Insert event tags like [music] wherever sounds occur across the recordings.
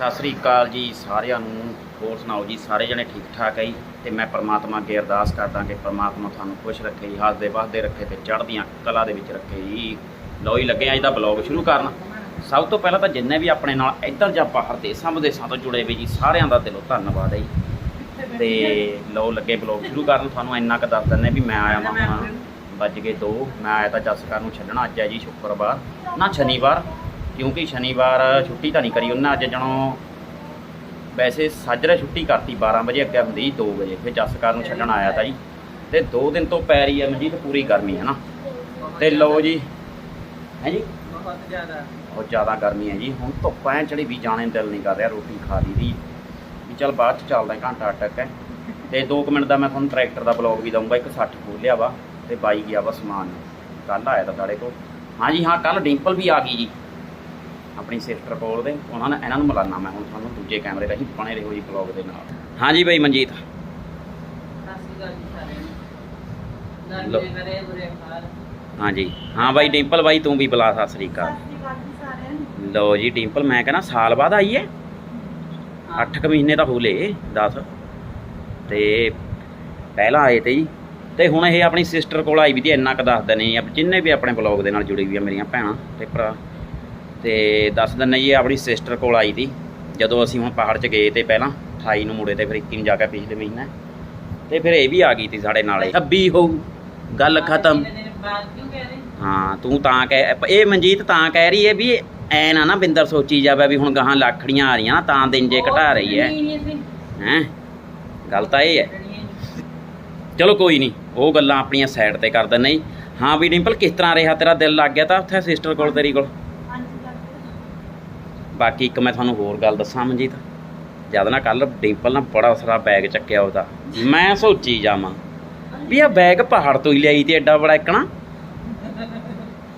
ਸਤਿ ਸ੍ਰੀ ਅਕਾਲ ਜੀ ਸਾਰਿਆਂ ਨੂੰ। ਹੋਰ ਸੁਣਾਓ ਜੀ, ਸਾਰੇ ਜਣੇ ਠੀਕ ਠਾਕ ਹੈ ਜੀ? ਤੇ ਮੈਂ ਪ੍ਰਮਾਤਮਾ ਅੱਗੇ ਅਰਦਾਸ ਕਰਦਾ ਕਿ ਪ੍ਰਮਾਤਮਾ ਤੁਹਾਨੂੰ ਖੁਸ਼ ਰੱਖੇ ਜੀ, ਹੱਸਦੇ ਵੱਸਦੇ ਰੱਖੇ ਤੇ ਚੜ੍ਹਦੀਆਂ ਕਲਾ ਦੇ ਵਿੱਚ ਰੱਖੇ ਜੀ। ਲਓ ਹੀ ਲੱਗੇ ਅੱਜ ਦਾ ਬਲੌਗ ਸ਼ੁਰੂ ਕਰਨ। ਸਭ ਤੋਂ ਪਹਿਲਾਂ ਤਾਂ ਜਿੰਨੇ ਵੀ ਆਪਣੇ ਨਾਲ ਇੱਧਰ ਜਾਂ ਬਾਹਰ ਦੇਸਾਂ ਵਿਦੇਸਾਂ ਤੋਂ ਜੁੜੇ ਵੀ ਜੀ, ਸਾਰਿਆਂ ਦਾ ਦਿਲੋਂ ਧੰਨਵਾਦ ਹੈ ਜੀ। ਤੇ ਲਓ, ਲੱਗੇ ਬਲੌਗ ਸ਼ੁਰੂ ਕਰਨ। ਤੁਹਾਨੂੰ ਇੰਨਾ ਕੁ ਦੱਸ ਦਿੰਦੇ ਵੀ ਮੈਂ ਆਇਆ ਵਾਂ। ਵੱਜ ਗਏ 2 ਮੈਂ ਆਇਆ ਤਾਂ ਜਸਕਰ ਨੂੰ ਛੱਡਣਾ। ਅੱਜ ਹੈ ਜੀ ਸ਼ੁੱਕਰਵਾਰ, ਨਾ ਸ਼ਨੀਵਾਰ। ਕਿਉਂਕਿ ਸ਼ਨੀਵਾਰ ਛੁੱਟੀ ਤਾਂ ਨਹੀਂ ਕਰੀ ਉਹਨਾਂ ਅੱਜ ਜਣੋ ਵੈਸੇ ਸਾਜਰੇ ਛੁੱਟੀ ਕਰਤੀ 12 ਵਜੇ ਅੱਗੇ ਹੁੰਦੀ 2 ਵਜੇ ਫਿਰ ਜਸਕਰ ਨੂੰ ਛੱਡਣ ਆਇਆ ਤਾਂ ਜੀ। ਤੇ 2 ਦਿਨ ਤੋਂ ਪੈ ਰਹੀ ਹੈ ਮਜੀਦ ਪੂਰੀ ਗਰਮੀ ਹੈ ਨਾ। ਤੇ ਲਓ ਜੀ ਹੈ ਜੀ? ਬਹੁਤ ਜ਼ਿਆਦਾ। ਬਹੁਤ ਜ਼ਿਆਦਾ ਗਰਮੀ ਹੈ ਜੀ। ਹੁਣ ਧੁੱਪ ਐ ਚੜੀ ਵੀ ਜਾਣੇ ਦਿਲ ਨਹੀਂ ਕਰ ਰਿਹਾ ਰੋਟੀ ਖਾ ਲਈ ਦੀ। ਵੀ ਚੱਲ ਬਾਅਦ ਚ ਚੱਲਦਾ ਘੰਟਾ ਟੱਕ ਹੈ। ਤੇ 2 ਮਿੰਟ ਦਾ ਮੈਂ ਤੁਹਾਨੂੰ ਟਰੈਕਟਰ ਦਾ ਬਲੌਗ ਵੀ ਦਊਂਗਾ ਇੱਕ 60 ਖੋਲਿਆ ਵਾ ਤੇ ਬਾਈ ਗਿਆ ਵਾ ਸਮਾਨ। ਕੱਲ ਆਇਆ ਤਾਂ ਸਾਡੇ ਕੋਲ। ਹਾਂ ਜੀ ਹਾਂ ਕੱਲ ਡਿੰਪਲ ਵੀ ਆ ਗਈ ਜੀ। ਆਪਣੀ ਸਿਸਟਰ ਕੋਲ ਦੇ ਉਹਨਾਂ ਨੇ ਇਹਨਾਂ ਨੂੰ ਮਿਲਾਨਾ ਮੈਂ ਹੁਣ ਤੁਹਾਨੂੰ ਦੂਜੇ ਕੈਮਰੇ ਰਾਹੀਂ ਬਣੇ ਰਹੋ ਜੀ ਬਲੌਗ ਦੇ ਨਾਲ। ਹਾਂ ਜੀ ਬਾਈ ਮਨਜੀਤ। ਸਤਿ ਸ਼੍ਰੀ ਅਕਾਲ ਜੀ ਸਾਰਿਆਂ ਨੂੰ। ਲਓ। ਗਰਮੀ ਦੇ ਕਰੇ ਬੁਰੇ ਹਾਲ। ਹਾਂ ਬਾਈ ਡਿੰਪਲ ਬਾਈ ਤੂੰ ਵੀ ਬੁਲਾ ਸਤਿ ਸ੍ਰੀ ਅਕਾਲ। ਲਓ ਜੀ ਡਿੰਪਲ ਮੈਂ ਕਹਿੰਦਾ ਸਾਲ ਬਾਅਦ ਆਈ ਹੈ? ਹਾਂ। 8 ਕੁ ਮਹੀਨੇ ਤਾਂ ਹੋ ਲਏ 10 ਤੇ ਪਹਿਲਾਂ ਆਏ ਤੇ ਜੀ। ਤੇ ਹੁਣ ਇਹ ਆਪਣੀ ਸਿਸਟਰ ਕੋਲ ਆਈ ਵੀ ਤੇ ਇੰਨਾ ਕੁ ਦੱਸ ਦਿੰਦੇ ਆ ਜਿੰਨੇ ਵੀ ਆਪਣੇ ਬਲੌਗ ਦੇ ਨਾਲ ਜੁੜੀ ਵੀ ਆ ਮੇਰੀਆਂ ਭੈਣਾਂ ਤੇ ਭਰਾ। ਤੇ ਦੱਸ ਦਿੰਦੇ ਜੀ ਇਹ ਆਪਣੀ ਸਿਸਟਰ ਕੋਲ ਆਈ ਤੀ ਜਦੋਂ ਅਸੀਂ ਹੁਣ ਪਹਾੜ 'ਚ ਗਏ ਤੇ ਪਹਿਲਾਂ 28 ਨੂੰ ਮੁੜੇ ਤੇ ਫਿਰ 21 ਨੂੰ ਜਾ ਕੇ ਪਿਛਲੇ ਮਹੀਨੇ। ਤੇ ਫਿਰ ਇਹ ਵੀ ਆ ਗਈ ਤੀ ਸਾਡੇ ਨਾਲੇ 26 ਹੋਊ ਗੱਲ ਖਤਮ। ਦਿਨ ਹਾਂ ਤੂੰ ਤਾਂ ਕਹਿ ਇਹ ਮਨਜੀਤ ਤਾਂ ਕਹਿ ਰਹੀ ਹੈ ਵੀ ਐ ਨਾ ਨਾ ਬਿੰਦਰ ਸੋਚੀ ਜਾਵੇ ਵੀ ਹੁਣ ਗਾਹਾਂ ਲੱਖੜੀਆਂ ਆ ਰਹੀਆਂ ਨਾ ਤਾਂ ਦਿਨ ਜੇ ਘਟਾ ਰਹੀ ਹੈ। ਹੈ? ਗੱਲ ਤਾਂ ਇਹ ਹੈ। ਚਲੋ ਕੋਈ ਨਹੀਂ ਉਹ ਗੱਲਾਂ ਆਪਣੀਆਂ ਸਾਈਡ ਤੇ ਕਰ ਜੀ। ਹਾਂ ਵੀ ਡਿੰਪਲ ਕਿਸ ਤਰ੍ਹਾਂ ਰਿਹਾ ਤੇਰਾ ਦਿਲ ਲੱਗ ਗਿਆ ਤਾਂ ਉੱਥੇ ਸਿਸਟਰ ਕੋਲ ਤੇਰੀ ਕੋਲ? ਬਾਕੀ ਇੱਕ ਮੈਂ ਤੁਹਾਨੂੰ ਹੋਰ ਗੱਲ ਦੱਸਾਂ ਮਨਜੀਤ। ਜਦ ਨਾ ਕੱਲ ਡਿੰਪਲ ਨਾ ਬੜਾ ਸਾਰਾ ਬੈਗ ਚੱਕਿਆ ਉਹਦਾ। ਮੈਂ ਸੋਚੀ ਜਾਵਾਂ ਵੀ ਆ ਬੈਗ ਪਹਾੜ ਤੋਂ ਹੀ ਲਿਆਈ ਤੇ ਐਡਾ ਬੜਾ ਇੱਕਣਾ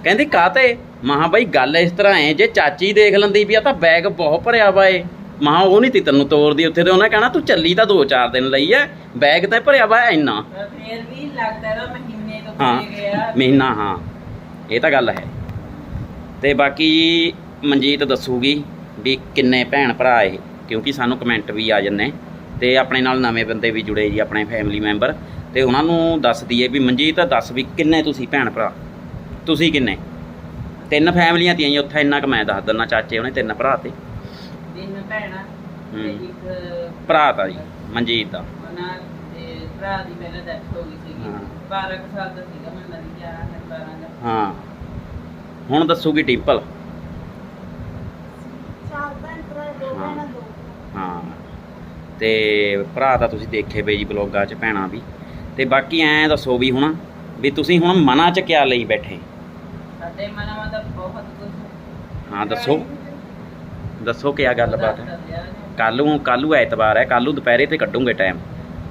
ਕਹਿੰਦੀ ਕਾਤੇ ਮਹਾ ਬਾਈ ਗੱਲ ਇਸ ਤਰ੍ਹਾਂ ਹੈ ਜੇ ਚਾਚੀ ਦੇਖ ਲੈਂਦੀ ਵੀ ਆ ਤਾਂ ਬੈਗ ਬਹੁਤ ਭਰਿਆ ਵਾ ਏ। ਮਹਾ ਉਹ ਨਹੀਂ ਤੀ ਤੈਨੂੰ ਤੋਰਦੀ ਉੱਥੇ ਤੇ ਉਹਨੇ ਕਹਿਣਾ ਤੂੰ ਚੱਲੀ ਤਾਂ 2-4 ਦਿਨ ਲਈ ਐ ਬੈਗ ਤਾਂ ਭਰਿਆ ਵਾ ਇੰਨਾ। ਫਿਰ ਵੀ ਲੱਗਦਾ ਨਾ ਮਹੀਨੇ ਤੋਂ ਹਾਂ ਮਹੀਨਾ ਹਾਂ। ਇਹ ਤਾਂ ਗੱਲ ਹੈ। ਤੇ ਬਾਕੀ ਮਨਜੀਤ ਦੱਸੂਗੀ ਵੀ ਕਿੰਨੇ ਭੈਣ ਭਰਾ ਇਹ ਕਿਉਂਕਿ ਸਾਨੂੰ ਕਮੈਂਟ ਵੀ ਆ ਜੰਨੇ ਤੇ ਆਪਣੇ ਨਾਲ ਨਵੇਂ ਬੰਦੇ ਵੀ ਜੁੜੇ ਜੀ ਆਪਣੇ ਫੈਮਿਲੀ ਮੈਂਬਰ ਤੇ ਉਹਨਾਂ ਨੂੰ ਦੱਸ ਦਈਏ ਵੀ ਮਨਜੀਤ ਦੱਸ ਵੀ ਕਿੰਨੇ ਤੁਸੀਂ ਭੈਣ ਭਰਾ? ਤੁਸੀਂ ਕਿੰਨੇ? ਤਿੰਨ ਫੈਮਲੀਆਂ ਤੀਆਂ ਜੀ ਉੱਥੇ ਇੰਨਾ ਕੁ ਮੈਂ ਦੱਸ ਦਿੰਦਾ ਚਾਚੇ ਉਹਨੇ ਤਿੰਨ ਭਰਾ ਤੇ। ਦਿਨ ਭੈਣਾ ਤੇ। ਇੱਕ ਭਰਾ ਤਾਂ ਜੀ ਮਨਜੀਤ ਦਾ। ਉਹਨਾਂ ਦੇ ਭਰਾ ਦੀ ਪਹਿਲਾਂ ਡੈਥ ਹੋ ਗਈ ਸੀਗੀ। ਹਾਂ। 12 ਕੁ ਸਾਲ ਦਾ ਸੀਗਾ ਮੈਂ ਮਰੀ ਗਿਆ 12 ਦਾ ਹਾਂ। ਹੁਣ ਦੱਸੂਗੀ ਟਿੰਪਲ ਹਾਂ। ਤੇ ਭਰਾ ਤਾਂ ਤੁਸੀਂ ਦੇਖੇ ਪਏ ਜੀ ਬਲੌਗਾਂ 'ਚ ਭੈਣਾਂ ਵੀ। ਤੇ ਬਾਕੀ ਐਂ ਦੱਸੋ ਵੀ ਹੁਣ ਵੀ ਤੁਸੀਂ ਹੁਣ ਮਨਾਂ 'ਚ ਕਿਆ ਲਈ ਬੈਠੇ? ਸਾਡੇ ਮਨਾਂ ਦਾ ਬਹੁਤ ਕੁਝ ਹਾਂ। ਦੱਸੋ। ਦੱਸੋ ਕਿਆ ਗੱਲਬਾਤ ਹੈ। ਕੱਲ ਕੱਲ ਐਤਵਾਰ ਹੈ ਕੱਲ ਦੁਪਹਿਰੇ ਤੇ ਕੱਢੂਗੇ ਟਾਈਮ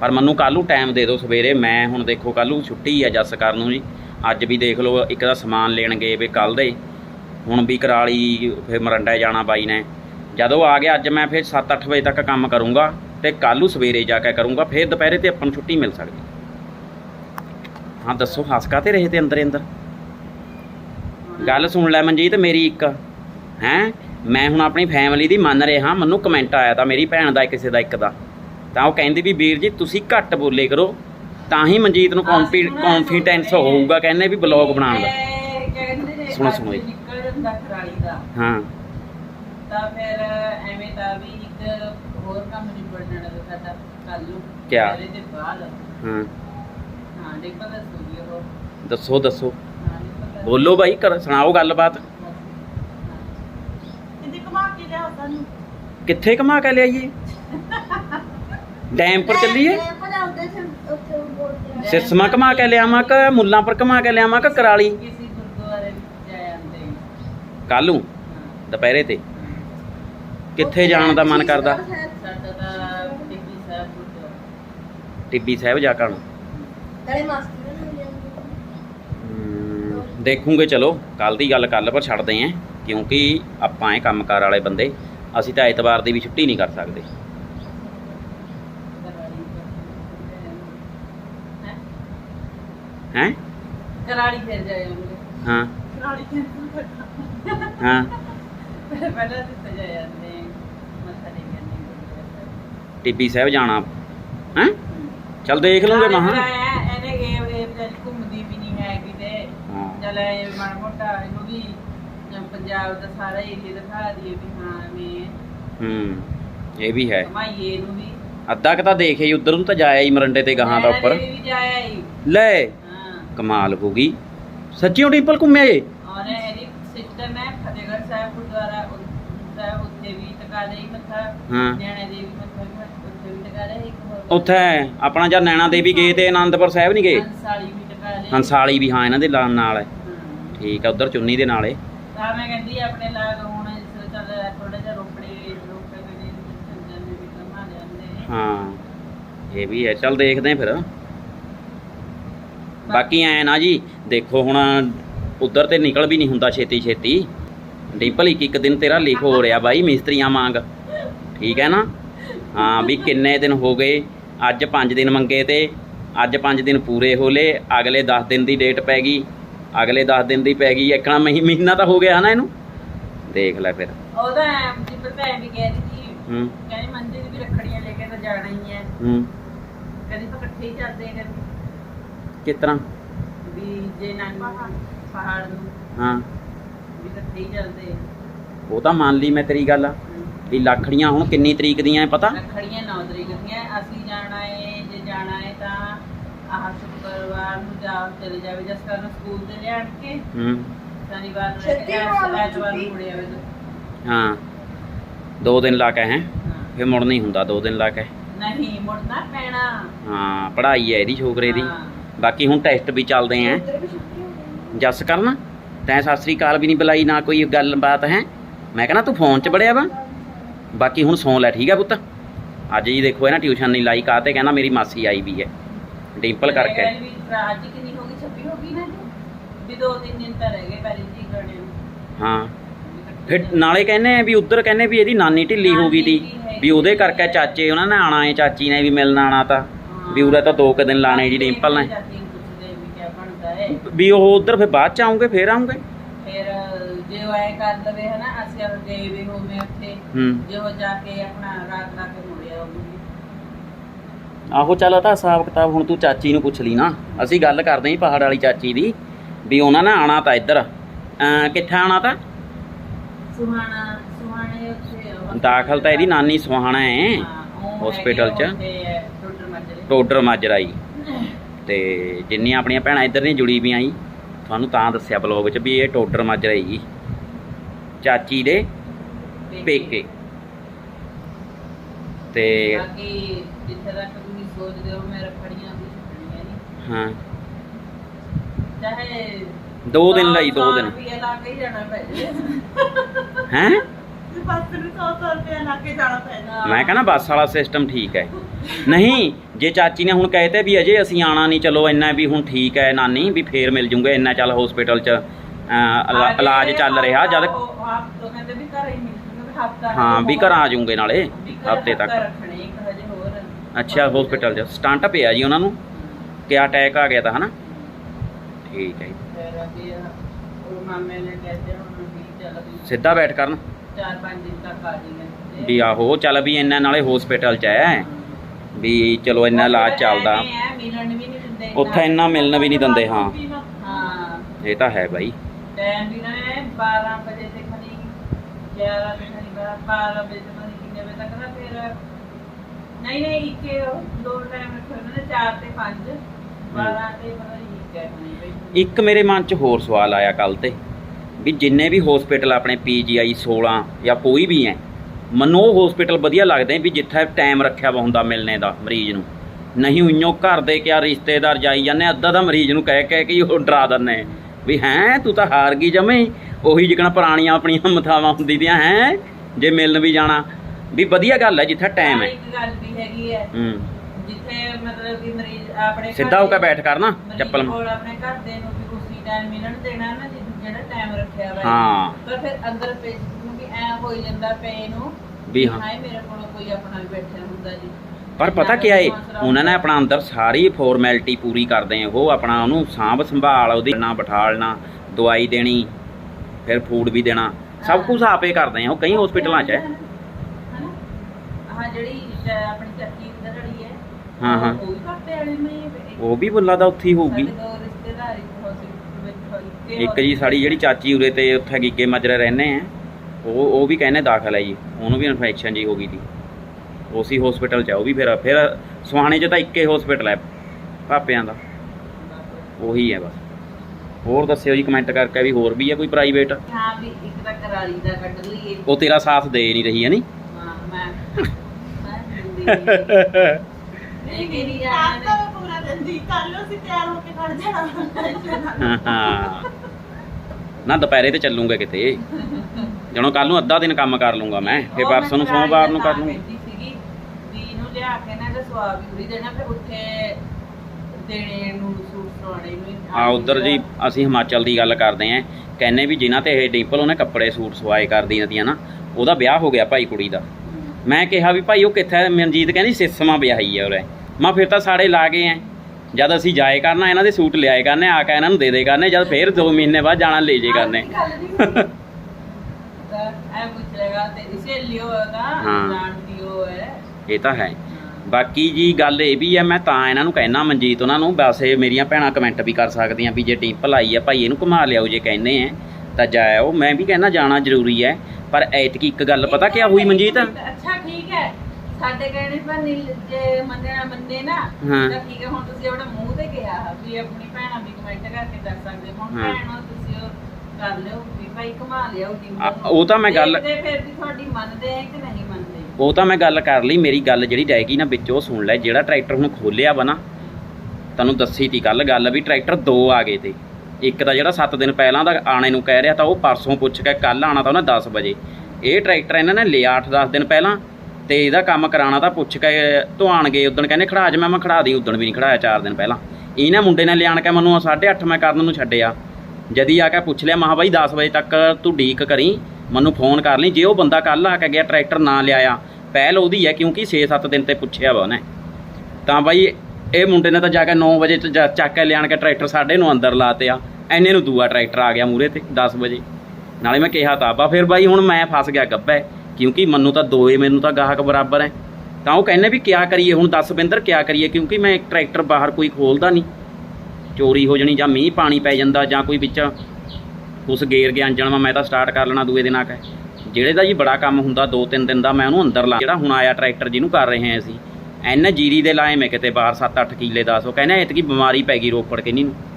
ਪਰ ਮੈਨੂੰ ਕੱਲ ਟਾਈਮ ਦੇ ਦਿਓ ਸਵੇਰੇ। ਮੈਂ ਹੁਣ ਦੇਖੋ ਕੱਲ ਛੁੱਟੀ ਹੈ ਜੱਸ ਕਰਨ ਨੂੰ ਜੀ। ਅੱਜ ਵੀ ਦੇਖ ਲਓ ਇੱਕ ਦਾ ਸਮਾਨ ਲੈਣ ਗਏ ਵੇ ਕੱਲ ਦੇ। ਹੁਣ ਵੀ ਕਰਾਲੀ ਫਿਰ ਮਰੰਡਾ ਜਾਣਾ ਬਾਈ ਨੇ। ਜਦੋਂ ਆ ਗਿਆ ਅੱਜ ਮੈਂ ਫਿਰ 7-8 ਵਜੇ ਤੱਕ ਕੰਮ ਕਰੂੰਗਾ ਤੇ ਕੱਲ ਨੂੰ ਸਵੇਰੇ ਜਾ ਕੇ ਕਰੂੰਗਾ ਫਿਰ ਦੁਪਹਿਰੇ ਤੇ ਆਪਾਂ ਨੂੰ ਛੁੱਟੀ ਮਿਲ ਸਕਦੀ। ਹਾਂ ਦੱਸੋ ਹੱਸ ਕਾਤੇ ਰਹੇ ਤੇ ਅੰਦਰ ਅੰਦਰ? ਗੱਲ ਸੁਣ ਲੈ ਮਨਜੀਤ ਮੇਰੀ ਇੱਕ। ਹੈਂ? ਮੈਂ ਹੁਣ ਆਪਣੀ ਫੈਮਿਲੀ ਦੀ ਮੰਨ ਰਿਹਾ ਮੈਨੂੰ ਕਮੈਂਟ ਆਇਆ ਤਾਂ ਮੇਰੀ ਭੈਣ ਦਾ ਕਿਸੇ ਦਾ ਇੱਕ ਦਾ। ਤਾਂ ਉਹ ਕਹਿੰਦੀ ਵੀ ਵੀਰ ਜੀ ਤੁਸੀਂ ਘੱਟ ਬੋਲੇ ਕਰੋ ਤਾਂ ਹੀ ਮਨਜੀਤ ਨੂੰ ਕੌਨਫੀਡੈਂਸ ਹੋਊਗਾ ਕਹਿੰਦੇ ਵੀ ਬਲੌਗ ਬਣਾਉਣ ਦਾ। ਸੁਣੋ, ਸੁਣੋ ਜੀ। ਨਿਕਲ ਜਾਂਦਾ ਖਰਾਲੀ ਦਾ। ਹਾਂ। ਤਾਂ ਫਿਰ ਐਵੇਂ ਤਾਂ ਵੀ ਇੱਕ ਹੋਰ ਕੰਮ ਨਿਬੜ ਜਾਣਾ ਤਾਂ ਸਾਡਾ ਕੱਲ ਨੂੰ ਕਿਆ? ਦੁਪਹਿਰੇ ਦੇ ਬਾਅਦ। ਹਾਂ। ਹਾਂ ਦੇਖੋ ਦੱਸੂਗੀ ਉਹ। ਦੱਸੋ ਦੱਸੋ। ਹਾਂ ਨਿਕਲ ਜਾਂਦਾ। ਬੋਲੋ ਬਾਈ ਕਰ ਸੁਣਾਓ ਗੱਲਬਾਤ। ਇਹਦੀ ਕਮਾ ਕੇ ਸਾਨੂੰ। ਕਿੱਥੇ ਕਮਾ ਕੇ ਲਿਆਈਏ? ਡੈਮ ਪਰ ਚੱਲੀਏ? ਭਜਾਉਂਦੇ ਸੀ ਉੱਥੇ ਬੋਲਦੇ ਸਿਰਸਮਾ ਕਮਾ ਕੇ ਲਿਆਵਾਂ ਕਿ ਮੁੱਲਾਂ ਪਰ ਕਮਾ ਕੇ ਲਿਆਵਾਂ ਕਿ ਕਰਾਲੀ? ਕਿਸੇ ਗੁਰਦੁਆਰੇ ਵਿੱਚ ਜਾ ਜਾਂਦੇ ਕੱਲ ਨੂੰ ਦੁਪਹਿਰੇ ਤੇ। ਕਿੱਥੇ ਜਾਣ ਦਾ ਮਨ ਕਰਦਾ? ਟਿੱਬੀ ਸਾਹਿਬ ਜਾ ਕੇ ਦੇਖੂਗੇ ਚਲੋ ਕੱਲ ਦੀ ਗੱਲ ਕੱਲ ਪਰ ਛੱਡਦੇ ਆਂ ਕਿਉਂਕਿ ਆਪਾਂ ਇਹ ਕੰਮਕਾਰ ਵਾਲੇ ਬੰਦੇ ਅਸੀਂ ਤਾਂ ਐਤਵਾਰ ਦੀ ਵੀ ਛੁੱਟੀ ਨਹੀਂ ਕਰ ਸਕਦੇ। ਹੈਂ? ਹੈ ਕਰਾਲੀ ਫਿਰ ਜਾਏਂਗੇ ਹਾਂ। ਕੈਂਸਲ ਕਰਨਾ ਹਾਂ। ਪਹਿਲਾਂ ਤੇ ਜਾ ਜਾਂਦੇ ਮੱਥਾ ਟਿੱਬੀ ਸਾਹਿਬ ਜਾਣਾ। ਹੈ? ਚੱਲ ਦੇਖ ਲੂੰਗੇ ਮਹਾ। ਇਹਨੇ ਗੇਮ ਇਹ ਵਿਚਾਰੀ ਘੁੰਮਦੀ ਵੀ ਨਹੀਂ ਹੈ ਕਿਤੇ। ਹਾਂ। ਚੱਲ ਇਹ ਮਾੜਾ ਮੋਟਾ ਇਹਨੂੰ ਵੀ ਪੰਜਾਬ ਦਾ ਸਾਰਾ ਏਰੀਆ ਦਿਖਾ ਦਈਏ ਵੀ ਹਾਂ ਮੈਂ ਹੂੰ। ਇਹ ਵੀ ਹੈ। ਕਮਾਈਏ ਨੂੰ ਵੀ। ਅੱਧਾ ਕਿ ਤਾਂ ਦੇਖੇ ਹੀ ਉਧਰ ਨੂੰ ਤਾਂ ਜਾਇਆ ਹੀ ਮਰੰਡੇ ਤੇ ਗਾਹਾਂ ਦਾ ਉੱਪਰ। ਦੇਵੀ ਵੀ ਜਾਇਆ ਹੀ। ਲੈ ਹਾਂ। ਕਮਾਲ ਹੋ ਗਈ। ਸੱਚੀਓ ਟਿੰਪਲ ਘੁੰਮਿਆ ਏ ਔਰ ਇਹਦੀ ਨੇ ਫਤਿਹਗੜ੍ਹ ਸਾਹਿਬ ਗੁਰਦੁਆਰਾ ਉ- ਸਾਹਿਬ ਉੱਥੇ ਵੀ ਟਿਕਾ ਲਈ ਮੱਥਾ ਹਾਂ। ਨੈਣਾ ਦੇਵੀ ਮੱਥਾ ਵੀ ਉੱਥੇ ਵੀ ਟਿਕਾ ਲਈ ਇੱਕ ਹੋਰ। ਉੱਥੇ ਆਪਣਾ ਜਦ ਨੈਣਾ ਦੇਵੀ ਗਏ ਤੇ ਆਨੰਦਪੁਰ ਸਾਹਿਬ ਨਹੀਂ ਗਏ? ਹੰਸਾਲੀ ਵੀ ਟਿਕਾ ਲਈ ਹੰਸਾਲੀ ਵੀ ਹਾਂ ਇਹਨਾਂ ਦੇ ਲਾ- ਨਾਲ ਹੈ। ਹਾਂ। ਠੀਕ ਆ ਉਧਰ ਚੁੰਨੀ ਦੇ ਨਾਲ ਤਾਂ ਮੈਂ ਕਹਿੰਦੀ ਆਪਣੇ ਲਾਗ ਹੁਣ ਇਸ ਚੱਲ ਥੋੜਾ ਜਿਹਾ ਰੋਪੜੇ ਰੋਪੜੇ ਦੇ ਚੰਦਨ ਦੇ ਵੀ ਕਮਾ ਜਾਂਦੇ ਹਾਂ ਇਹ ਵੀ ਹੈ। ਚੱਲ ਦੇਖਦੇ ਆਂ ਫਿਰ। ਬਾਕੀ ਐ ਨਾ ਜੀ ਦੇਖੋ ਹੁਣ ਉਧਰ ਤੇ ਨਿਕਲ ਵੀ ਨਹੀਂ ਹੁੰਦਾ ਛੇਤੀ ਛੇਤੀ ਡਿੰਪਲ ਇੱਕ ਇੱਕ ਦਿਨ ਤੇਰਾ ਲਿਖ ਹੋ ਰਿਹਾ ਬਾਈ ਮਿਸਤਰੀਆਂ ਮੰਗ ਠੀਕ ਹੈ ਨਾ? ਹਾਂ ਵੀ ਕਿੰਨੇ ਦਿਨ ਹੋ ਗਏ ਅੱਜ 5 ਦਿਨ ਮੰਗੇ ਤੇ ਅੱਜ 5 ਦਿਨ ਪੂਰੇ ਹੋ ਲਏ ਅਗਲੇ 10 ਦਿਨ ਦੀ ਡੇਟ ਪੈ ਗਈ ਅਗਲੇ 10 ਦਿਨ ਦੀ ਪੈ ਗਈ ਇੱਕਣਾ ਮਹੀ- ਮਹੀਨਾ ਤਾਂ ਹੋ ਗਿਆ ਨਾ ਇਹਨੂੰ। ਦੇਖ ਲੈ ਫਿਰ। ਉਹਦਾ ਜਿੱਪਰ ਭੈਣ ਵੀ ਕਹਿ ਰਹੀ ਸੀ ਹੂੰ। ਕਹਿੰਦੀ ਮੰਜੇ ਦੀ ਵੀ ਰੱਖੜੀਆਂ ਲੈ ਕੇ ਤਾਂ ਜਾਣਾ ਹੀ ਹੈ। ਹੂੰ। ਕਦੀ ਤਾਂ ਇਕੱਠੇ ਹੀ ਚੱਲਦੇ ਕਦੀ ਕਿਸ ਤਰ੍ਹਾਂ? ਵੀ ਜੇ ਨਾਨੀ ਪਹਾੜ ਨੂੰ। ਹਾਂ। ਇਕੱਠੇ ਹੀ ਚੱਲਦੇ ਉਹ ਤਾਂ ਮੰਨ ਲਈ ਮੈਂ ਤੇਰੀ ਗੱਲ। ਵੀ ਲੱਖੜੀਆਂ ਹੁਣ ਕਿੰਨੀ ਤਰੀਕ ਦੀਆਂ ਹੈ ਪਤਾ? ਰੱਖੜੀਆਂ 9 ਤਰੀਕ ਦੀਆਂ ਅਸੀਂ ਜਾਣਾ ਏ ਜੇ ਜਾਣਾ ਏ ਤਾਂ ਆਹ ਸ਼ੁੱਕਰਵਾਰ ਨੂੰ ਜਾ ਚਲੇ ਜਾਵੇ। ਜਸ ਕਰਨ ਸਕੂਲ ਤੇ ਲਿਆਣ ਕੇ ਹੂੰ। ਸ਼ਨੀਵਾਰ ਨੂੰ ਲੈ ਕੇ ਛੁੱਟੀ ਵਾਲੀ ਐਤਵਾਰ ਨੂੰ ਛੁੱਟੀ। ਮੁੜ ਆਵੇ ਤਾਂ। ਹਾਂ। ਦੋ ਦਿਨ ਲਾ ਕੇ ਹੈ। ਫਿਰ ਮੁੜ ਨਹੀਂ ਹੁੰਦਾ ਦੋ ਦਿਨ ਲਾ ਕੇ। ਨਹੀਂ ਮੁੜਨਾ ਪੈਣਾ। ਹਾਂ ਪੜ੍ਹਾਈ ਹੈ ਇਹਦੀ ਛੋਕਰੇ ਦੀ। ਬਾਕੀ ਹੁਣ ਟੈਸਟ ਵੀ ਚੱਲਦੇ ਆ। ਜੱਸ ਕਰਨ? ਤੈਂ ਸਤਿ ਸ੍ਰੀ ਅਕਾਲ ਵੀ ਨਹੀਂ ਬੁਲਾਈ ਨਾ ਕੋਈ ਗੱਲਬਾਤ ਹੈ। ਮੈਂ ਕਹਿੰਦਾ ਤੂੰ ਫੋਨ 'ਚ ਬੜਿਆ ਵਾ। ਬਾਕੀ ਹੁਣ ਸੌਂ ਲੈ ਠੀਕ ਹੈ ਪੁੱਤ? ਅੱਜ ਜੀ ਦੇਖੋ ਇਹ ਨਾ ਟਿਊਸ਼ਨ ਨਹੀਂ ਲਾਈ ਕਾ ਤੇ ਕਹਿੰਦਾ ਮੇਰੀ ਮਾਸੀ ਆਈ ਵੀ ਹੈ ਡਿੰਪਲ ਕਰਕੇ। ਅੱਜ ਕਿੰਨੀ ਹੋ ਗਈ? 26 ਹੋ ਗਈ ਨਾ ਜੀ? ਵੀ ਦੋ ਤਿੰਨ ਦਿਨ ਤਾਂ ਰਹਿ ਗਏ ਪਹਿਲੇ ਜੀ ਕਰਨੇ ਨੂੰ। ਹਾਂ। ਵੀ ਇਕੱਠੇ ਫਿਰ ਨਾਲੇ ਕਹਿੰਦੇ ਆ ਵੀ ਉੱਧਰ ਕਹਿੰਦੇ ਵੀ ਇਹਦੀ ਨਾਨੀ ਢਿੱਲੀ ਹੋ ਗਈ ਤੀ ਵੀ ਉਹਦੇ ਕਰਕੇ ਚਾਚੇ ਉਹਨਾਂ ਨੇ ਆਣਾ ਹੈ ਚਾਚੀ ਨੇ ਵੀ ਮਿਲਣ ਆਣਾ ਤਾਂ। ਵੀ ਉਰੇ ਤਾਂ ਦੋ ਕੁ ਦਿਨ ਲਾਣੇ ਜੀ ਡਿੰਪਲ ਨੇ ਚਾਚੀ ਨੂੰ ਪੁੱਛਦੇ ਵੀ ਕਿਆ ਬਣਦਾ ਹੈ ਵੀ ਉਹ ਉੱਧਰ ਫਿਰ ਬਾਅਦ ਚ ਆਉਂਗੇ ਫੇਰ ਆਉਂਗੇ? ਫਿਰ ਜੇ ਉਹ ਐ ਕਰ ਲਵੇ ਹਨਾ ਅਸੀਂ ਅਗਰ ਗਏ ਵੀ ਹੋਵੇਂ ਉੱਥੇ ਹੂੰ। ਜੇ ਉਹ ਜਾ ਕੇ ਆਪਣਾ ਰਾਤ ਲਾ ਕੇ ਮੁੜਿਆ ਉਹਨੂੰ ਆਹੋ ਚੱਲ ਤਾਂ ਹਿਸਾਬ ਕਿਤਾਬ ਹੁਣ ਤੂੰ ਚਾਚੀ ਨੂੰ ਪੁੱਛ ਲਈ ਨਾ। ਅਸੀਂ ਗੱਲ ਕਰਦੇ ਹਾਂ ਪਹਾੜ ਵਾਲੀ ਚਾਚੀ ਦੀ ਵੀ ਉਹਨਾਂ ਨੇ ਆਣਾ ਤਾਂ ਇੱਧਰ। ਅਮ ਕਿੱਥੇ ਆਣਾ ਤਾਂ? ਸੁਹਾਣਾ ਸੁਹਾਣੇ ਉੱਥੇ ਉਹ- ਦਾਖਲ ਤਾਂ ਇਹਦੀ ਨਾਨੀ ਸੁਹਾਣਾ ਹੈ ਹਾਂ, ਉਹ ਚ। ਹੈਗੇ ਉੱਥੇ ਹੈ, ਟੋਡਰ ਮਾਜਰੇ। ਟੋਡਰ ਮਾਜਰਾਈ ਤੇ ਜਿੰਨੀਆਂ ਆਪਣੀਆਂ ਭੈਣਾਂ ਇੱਧਰ ਨੇ ਜੁੜੀ ਵੀ ਆਈ ਤੁਹਾਨੂੰ ਤਾਂ ਦੱਸਿਆ ਬਲੌਗ 'ਚ ਵੀ ਇਹ ਟੋਡਰ ਮਾਜਰਾਈ ਚਾਚੀ ਦੇ ਪੇਕੇ। ਤੇ ਬਾਕੀ ਜਿੱਥੇ ਤੱਕ ਤੁਸੀਂ ਸੋਚਦੇ ਹੋ ਮੈਂ ਰੱਖੜੀਆਂ ਵੀ ਛੱਡਣੀਆਂ ਨਹੀਂ ਹਾਂ। ਚਾਹੇ ਦੋ ਦਿਨ ਲਈ ਦੋ ਸੌ ਦਿਨ। ਰੁਪਈਆ ਲਾ ਕੇ ਹੀ ਜਾਣਾ ਪੈ ਜਾਵੇ ਹੈ? ਬਸ ਨੂੰ 100 100 ਰੁਪਏ ਲਾ ਕੇ ਜਾਣਾ ਪੈਣਾ ਮੈਂ ਕਹਿੰਦਾ ਬੱਸ ਵਾਲਾ ਸਿਸਟਮ ਠੀਕ ਹੈ। ਨਹੀਂ ਜੇ ਚਾਚੀ ਨੇ ਹੁਣ ਕਹੇ ਤੇ ਵੀ ਅਜੇ ਅਸੀਂ ਆਣਾ ਨਹੀਂ ਚਲੋ ਇੰਨਾ ਵੀ ਹੁਣ ਠੀਕ ਹੈ ਨਾਨੀ ਵੀ ਫੇਰ ਮਿਲ ਜੂਗੇ ਇੰਨਾ ਚੱਲ ਹਸਪੀਟਲ 'ਚ ਅਹ, ਇਲਾ- ਇਲਾਜ ਚੱਲ ਰਿਹਾ ਜਦ ਉਹ ਆਪ ਤੋਂ ਕਹਿੰਦੇ ਵੀ ਘਰ ਹੀ ਮਿਲ ਜੂਗਾ ਹਫਤਾ ਹਾਂ ਵੀ ਘਰ ਆ ਜੂਗੇ ਨਾਲੇ ਹਫ਼ਤੇ ਤੱਕ। ਰੱਖਣੇ ਇੱਕ ਹਜੇ ਹੋਰ। ਅੱਛਾ ਹਸਪੀਟਲ 'ਚ। ਸਟੰਟ ਪਿਆ ਜੀ ਉਹਨਾਂ ਨੂੰ? ਕਿ ਅਟੈਕ ਆ ਗਿਆ ਤਾਂ ਹਨਾ? ਠੀਕ ਹੈ ਜੀ। ਫਿਰ ਅੱਗੇ ਉਹ ਮਾਮੇ ਨੇ ਕਹਿੰਦੇ ਹੁਣ ਵੀ ਚੱਲ ਵੀ ਸਿੱਧਾ ਬੈਠ ਕਰਨ। ਚਾਰ ਪੰਜ ਦਿਨ ਤੱਕ ਆ ਜਾਈਏ ਵੀ ਆਹੋ ਚੱਲ ਵੀ ਇੰਨਾ ਨਾਲੇ ਹਸਪੀਟਲ 'ਚ ਹੈ ਵੀ ਚਲੋ ਇੰਨਾ ਇਲਾਜ ਚੱਲਦਾ। ਐਵੇਂ ਹੈ, ਮਿਲਣ ਵੀ ਨਹੀਂ ਦਿੰਦੇ ਉੱਥੇ ਇੰਨਾ ਮਿਲਣ ਵੀ ਨਹੀਂ ਦਿੰਦੇ ਹਾਂ। ਹਾਂ। ਇਹ ਤਾਂ ਹੈ ਬਾਈ। ਟਾਈਮ ਵੀ ਨਾ ਹੈ 12 ਵਜੇ ਤੇ ਖਣੀ 11 ਵਜੇ ਖਣੀ 12 ਵਜੇ ਤੇ ਖਣੀ ਕਿੰਨੇ ਵਜੇ ਤੱਕ ਨਾ ਫਿਰ ਨਹੀਂ ਨਹੀਂ ਇੱਕ ਦੋ ਟਾਈਮ ਰੱਖੇ ਉਹਨਾਂ ਨੇ 4 ਤੇ 5 12 ਤੇ ਪਤਾ ਨਹੀਂ ਇੱਕ ਮੇਰੇ ਮਨ 'ਚ ਹੋਰ ਸਵਾਲ ਆਇਆ ਕੱਲ ਤੇ। ਵੀ ਜਿੰਨੇ ਵੀ ਹਸਪੀਟਲ ਆਪਣੇ ਪੀਜੀਆਈ 16 ਜਾਂ ਕੋਈ ਵੀ ਹੈ ਮੈਨੂੰ ਹਸਪੀਟਲ ਵਧੀਆ ਲੱਗਦੇ ਵੀ ਜਿੱਥੇ ਟਾਈਮ ਰੱਖਿਆ ਵਾ ਹੁੰਦਾ ਮਿਲਣੇ ਦਾ ਮਰੀਜ਼ ਨੂੰ। ਨਹੀਂ ਉਈਓ ਘਰ ਦੇ ਕਿਆ ਰਿਸ਼ਤੇਦਾਰ ਜਾਈ ਜਾਂਦੇ ਅੱਧਾ ਦਾ ਮਰੀਜ਼ ਨੂੰ ਕਹਿ ਕਹਿ ਕੇ ਉਹ ਡਰਾ ਦਿੰਦੇ ਵੀ ਹੈਂ ਤੂੰ ਤਾਂ ਹਾਰ ਗਈ ਜਮੇ ਉਹੀ ਜਿਕਣਾ ਪੁਰਾਣੀਆਂ ਆਪਣੀਆਂ ਮਥਾਵਾਂ ਹੁੰਦੀ ਦੀਆਂ ਹੈ ਜੇ ਮਿਲਣ ਵੀ ਜਾਣਾ। ਵੀ ਵਧੀਆ ਗੱਲ ਹੈ ਜਿੱਥੇ ਟਾਈਮ ਹਾਂ, ਹੈ ਇੱਕ ਗੱਲ ਵੀ ਹੈਗੀ ਹੈ। ਹੂੰ। ਜਿੱਥੇ ਮਤਲਬ ਕਿ ਮਰੀਜ਼ ਆਪਣੇ ਘਰ ਸਿੱਧਾ ਹੋ ਕੇ ਬੈਠ ਕਰ ਨਾ ਮਰੀਜ਼ ਚੱਪਲ। ਆਪਣੇ ਘਰ ਦੇ ਨੂੰ ਵੀ ਉਸੇ ਟਾਈਮ ਮਿਲਣ ਦੇਣਾ ਨਾ ਜਿ- ਜਿਹੜਾ ਟਾਈਮ ਰੱਖਿਆ ਹੋਇਆ ਹਾਂ। ਪਰ ਫਿਰ ਅੰਦਰ ਪੇਸ਼ੈਂਟ ਨੂੰ ਵੀ ਐ ਹੋ ਜਾਂਦਾ ਪਏ ਨੂੰ ਵੀ ਹਾਂ। ਹਾਏ ਮੇਰੇ ਕੋਲ ਕੋਈ ਆਪਣਾ ਵੀ ਬੈਠਿਆ ਹੁੰਦਾ ਜੀ। ਪਰ ਪਤਾ ਕੀ ਹੈ ਉਹਨਾਂ ਨੇ ਆਪਣਾ ਅੰਦਰ ਸਾਰੀ ਫਾਰਮੈਲਿਟੀ ਪੂਰੀ ਕਰਦੇ ਆ। ਉਹ ਆਪਣਾ ਉਹਨੂੰ ਸਾਂਭ ਸੰਭਾਲ ਉਹਦੀ ਨਾ ਬਿਠਾਲਣਾ ਦਵਾਈ ਦੇਣੀ ਫਿਰ ਫੂਡ ਵੀ ਦੇਣਾ। ਸਭ ਕੁਝ ਆਪੇ ਕਰਦੇ ਆ। ਉਹ ਕਈ ਹਸਪੀਟਲਾਂ 'ਚ ਹੈ? ਆਹ ਜਿਹੜੀ ਆਪਣੀ ਚਾਚੀ ਦੀ ਲੜੀ ਹੈ ਹਾਂ, ਹਾਂ। ਉਹ ਵੀ ਕੱਟੇ ਵਾਲੀ ਨਹੀਂ ਉਹ ਵੀ ਬੁੱਲਾ ਦਾ ਉੱਥੇ ਹੀ ਹੋਊਗੀ। ਰਿਸ਼ਤੇਦਾਰ ਇੱਕ ਹਸਪੀਟਲ ਵਿੱਚ ਹੋਈ ਇੱਕ ਜੀ ਸਾਡੀ ਜਿਹੜੀ ਚਾਚੀ ਉਰੇ ਤੇ ਉੱਥੇ ਗਿੱਗੇ ਮਜਰੇ ਰਹਿੰਦੇ ਆ ਉਹ ਉਹ ਵੀ ਕਹਿੰਦੇ ਦਾਖਲ ਹੈ ਜੀ ਉਹਨੂੰ ਵੀ ਇਨਫੈਕਸ਼ਨ ਜੀ ਹੋ ਗਈ ਸੀ ਉਸੇ ਹਸਪੀਟਲ ਚ ਆ ਉਹ ਵੀ ਫਿਰ ਫਿਰ ਸੁਹਾਣੇ ਚ ਤਾਂ ਇੱਕੇ ਹਸਪੀਟਲ ਹੈ ਭਾਪਿਆਂ ਦਾ। ਉਹੀ ਹੈ ਬਸ। ਹੋਰ ਦੱਸਿਓ ਜੀ ਕਮੈਂਟ ਕਰਕੇ ਵੀ ਹੋਰ ਵੀ ਹੈ ਕੋਈ ਪ੍ਰਾਈਵੇਟ ਹਾਂ ਵੀ ਇੱਕ ਤਾਂ ਕਰਾਲੀ ਦਾ ਕੱਢ ਲਈਏ। ਉਹ ਤੇਰਾ ਸਾਥ ਦੇ ਨਹੀਂ ਰਹੀ ਹੈ ਨਹੀਂ ਹਾਂ ਮੈਂ ਨਹੀਂ ਆਪ ਜਾਣਾ ਤਾਂ ਪੂਰਾ ਦਿੰਦੀ ਕੱਲ ਨੂੰ ਅਸੀਂ ਤਿਆਰ ਹੋ ਕੇ ਖੜ ਜਾਣਾ। ਹਾਂ ਹਾਂ। ਨਾ ਦੁਪਹਿਰੇ ਤੇ ਚੱਲੂਗਾ ਕਿਤੇ। ਜਣੋ ਕੱਲ ਨੂੰ ਅੱਧਾ ਦਿਨ ਕੰਮ ਕਰ ਲੂੰਗਾ ਮੈਂ ਫਿਰ ਪਰਸੋਂ ਨੂੰ ਸੋਮਵਾਰ ਨੂੰ ਕਰ ਲੂੰਗਾ। ਕਹਿੰਦੀ ਸੀਗੀ ਵੀ ਇਹਨੂੰ ਲਿਆ ਕੇ ਨਾ ਇਹਦਾ ਸਵਾਬ ਵੀ ਪੂਰੀ ਦੇਣਾ ਫਿਰ ਉੱਥੇ ਦੇਣੇ ਨੂੰ ਸੂਟ ਸਵਾਣੇ ਨੂੰ ਆ ਉਧਰ ਜੀ ਅਸੀਂ ਹਿਮਾਚਲ ਦੀ ਗੱਲ ਕਰਦੇ ਆਂ। ਕਹਿੰਨੇ ਵੀ ਜਿਨ੍ਹਾਂ ਤੇ ਇਹ ਡਿੰਪਲ ਉਹਨੇ ਕੱਪੜੇ ਸੂਟ ਸਵਾਏ ਕਰਦੀਆਂ ਦੀਆਂ ਨਾ ਉਹਦਾ ਵਿਆਹ ਹੋ ਗਿਆ ਭਾਈ ਕੁੜੀ ਦਾ। ਮੈਂ ਕਿਹਾ ਵੀ ਭਾਈ ਉਹ ਕਿੱਥੇ ਮਨਜੀਤ ਕਹਿੰਦੀ ਸਿਸਮਾ ਵਿਆਹੀ ਹੈ ਉਰੇ। ਮੈਂ ਫਿਰ ਤਾਂ ਸਾੜੇ ਲਾ ਗਏ ਆ ਜਦ ਅਸੀਂ ਜਾਏ ਕਰਨਾ ਇਹਨਾਂ ਦੇ ਸੂਟ ਲਿਆਏ ਕਰਨੇ ਆ ਕੇ ਇਹਨਾਂ ਨੂੰ ਦੇ ਦੇ ਕਰਨੇ ਜਦ ਫੇਰ 2 ਮਹੀਨੇ ਬਾਅਦ ਜਾਣਾ ਲੈ ਜੇ ਕਰਨੇ। ਇਹ ਤਾਂ ਹੈ। ਬਾਕੀ ਜੀ ਗੱਲ ਇਹ ਵੀ ਹੈ ਮੈਂ ਤਾਂ ਇਹਨਾਂ ਨੂੰ ਕਹਿਣਾ ਮਨਜੀਤ ਉਹਨਾਂ ਨੂੰ ਵੈਸੇ ਮੇਰੀਆਂ ਭੈਣਾਂ ਕਮੈਂਟ ਵੀ ਕਰ ਸਕਦੀਆਂ ਵੀ ਜੇ ਡਿੰਪਲ ਆਈ ਹੈ ਭਾਈ ਇਹਨੂੰ ਘੁਮਾ ਲਿਆਓ ਜੇ ਕਹਿੰਦੇ ਆ ਤਾਂ ਜਾਇਓ ਮੈਂ ਵੀ ਕਹਿਣਾ ਜਾਣਾ ਜ਼ਰੂਰੀ ਹੈ ਪਰ ਐਤਕੀ ਇੱਕ ਗੱਲ ਪਤਾ ਕਿਆ ਹੋਈ ਮਨਜੀਤ? ਅੱਛਾ ਠੀਕ ਹੈ। ਸਾਡੇ ਕਹਿਣੇ ਪਰ ਨੀਲ ਜੇ ਮੰਨੇ ਨਾ ਮੰਨੇ ਨਾ ਹਾਂ। ਤਾਂ ਠੀਕ ਹੈ ਹੁਣ ਤੁਸੀਂ ਆਪਣਾ ਮੂੰਹ ਤੇ ਕਿਹਾ ਵੀ ਆਪਣੀ ਭੈਣਾਂ ਦੀ ਕਮੈਂਟ ਕਰਕੇ ਦੱਸ ਸਕਦੇ ਹੋ। ਹੁਣ ਹਾਂ। ਭੈਣੋ ਤੁਸੀਂ ਉਹ ਕਰ ਲਿਓ ਵੀ ਭਾਈ ਘੁਮਾ ਲਿਆਓ ਟੀਮ ਆ, ਉਹ ਤਾਂ ਮੈਂ ਗੱਲ- ਫਿਰ ਵੀ ਤੁਹਾਡੀ ਮੰਨਦੇ ਆ ਕਿ ਨਹੀਂ ਮੰਨਦੇ ਉਹ ਤਾਂ ਮੈਂ ਗੱਲ ਕਰ ਲਈ ਮੇਰੀ ਗੱਲ ਜਿਹੜੀ ਰਹਿ ਗਈ ਨਾ ਵਿੱਚ ਉਹ ਸੁਣ ਲੈ ਜਿਹੜਾ ਟਰੈਕਟਰ ਹੁਣ ਖੋਲਿਆ ਵਾ ਨਾ ਤੁਹਾਨੂੰ ਦੱਸੀ ਤੀ ਕੱਲ ਗੱਲ ਵੀ ਟਰੈਕਟਰ ਦੋ ਆ ਗਏ ਤੇ ਇੱਕ ਤਾਂ ਜਿਹੜਾ 7 ਦਿਨ ਪਹਿਲਾਂ ਦਾ ਆਣੇ ਨੂੰ ਕਹਿ ਰਿਹਾ ਤਾਂ ਉਹ ਪਰਸੋਂ ਪੁੱਛ ਕੇ ਕੱਲ ਆਣਾ ਤਾਂ ਉਹਨੇ 10 ਵਜੇ ਇਹ ਟਰੈਕਟਰ ਇਹਨਾਂ ਨੇ ਲਿਆ 8-10 ਦਿਨ ਪਹਿਲਾਂ ਤੇ ਇਹਦਾ ਕੰਮ ਕਰਾਉਣਾ ਤਾਂ ਪੁੱਛ ਕੇ ਧੁਆਣ ਗਏ ਉਦੋਂ ਕਹਿੰਦੇ ਖੜਾ ਜ, ਮੈਂ ਮੈਂ ਖੜਾ ਦੀ ਉਦੋਂ ਵੀ ਨਹੀਂ ਖੜਾਇਆ 4 ਦਿਨ ਪਹਿਲਾਂ। ਇਹਨੇ ਮੁੰਡੇ ਨੇ ਲਿਆਣ ਕੇ ਮੈਨੂੰ 8:30 ਮੈਂ ਕਰਨ ਨੂੰ ਛੱਡਿਆ। ਜਦੀ ਆ ਕੇ ਪੁੱਛ ਲਿਆ ਮਹਾ ਬਾਈ 10 ਵਜੇ ਤੱਕ ਤੂੰ ਡੀਕ ਕਰੀ, ਮੈਨੂੰ ਫੋਨ ਕਰ ਲਈ, ਜੇ ਉਹ ਬੰਦਾ ਕੱਲ ਆ ਕੇ ਗਿਆ, ਟਰੈਕਟਰ ਨਾ ਲਿਆਇਆ, ਪਹਿਲ ਉਹਦੀ ਹੈ ਕਿਉਂਕਿ 6-7 ਦਿਨ ਤੇ ਪੁੱਛਿਆ ਵਾ ਉਹਨੇ। ਤਾਂ ਬਾਈ ਇਹ ਮੁੰਡੇ ਨੇ ਤਾਂ ਜਾ ਕੇ 9 ਵਜੇ ਚੱਕ ਕੇ ਲਿਆਣ ਕੇ ਟਰੈਕਟਰ ਸਾਡੇ ਨੂੰ ਅੰਦਰ ਲਾਤੇ ਆ ਐਨੇ ਨੂੰ ਦੂਆ ਟਰੈਕਟਰ ਆ ਗਿਆ ਮੂਰੇ ਤੇ 10 ਵਜੇ। ਨਾਲੇ ਮੈਂ ਕਿਹਾ ਤਾਂ ਬਾ ਫਿਰ ਬਾਈ ਹੁਣ ਮੈਂ ਫਸ ਗਿਆ ਗੱਬੈ। ਕਿਉਂਕਿ ਮੈਨੂੰ ਤਾਂ ਦੋਏ ਮੈਨੂੰ ਤਾਂ ਗਾਹਕ ਬਰਾਬਰ ਹੈ ਤਾਂ ਉਹ ਕਹਿੰਦੇ ਵੀ ਕਿਆ ਕਰੀਏ, ਹੁਣ ਦੱਸ ਬਿੰਦਰ, ਕਿਆ ਕਰੀਏ? ਕਿਉਂਕਿ ਮੈਂ ਇੱਕ ਟਰੈਕਟਰ ਬਾਹਰ ਕੋਈ ਖੋਲਦਾ ਨਹੀਂ। ਚੋਰੀ ਹੋ ਜਣੀ ਜਾਂ ਮੀਂਹ ਪਾਣੀ ਪੈ ਜਾਂਦਾ ਜਾਂ ਕੋਈ ਵਿੱਚ ਉਸ ਗੇਰ ਗਿਆ ਅੰਜਣ ਮੈਂ ਤਾਂ ਸਟਾਰਟ ਕਰ ਲੈਣਾ ਦੂਏ ਦਿਨ ਆ ਕੇ। ਜਿਹੜੇ ਦਾ ਜੀ ਬੜਾ ਕੰਮ ਹੁੰਦਾ, ਦੋ ਤਿੰਨ ਦਿਨ ਦਾ, ਮੈਂ ਉਹਨੂੰ ਅੰਦਰ ਲਾ ਜਿਹੜਾ ਹੁਣ ਆਇਆ ਟਰੈਕਟਰ ਜਿਹਨੂੰ ਕਰ ਰਹੇ ਹਾਂ ਅਸੀਂ। ਐਨ ਜੀਰੀ ਦੇ ਲਾਏ ਮੈਂ ਕਿਤੇ, ਬਾਹਰ 7-8 ਕਿੱਲੇ ਦਾ। ਸੋ ਕਹਿੰਦੇ ਐਤਕੀ ਬਿਮਾਰੀ ਪੈ ਗਈ ਰੋਪੜ ਕਿੰਨੀ ਨੂੰ। ਹਾਂ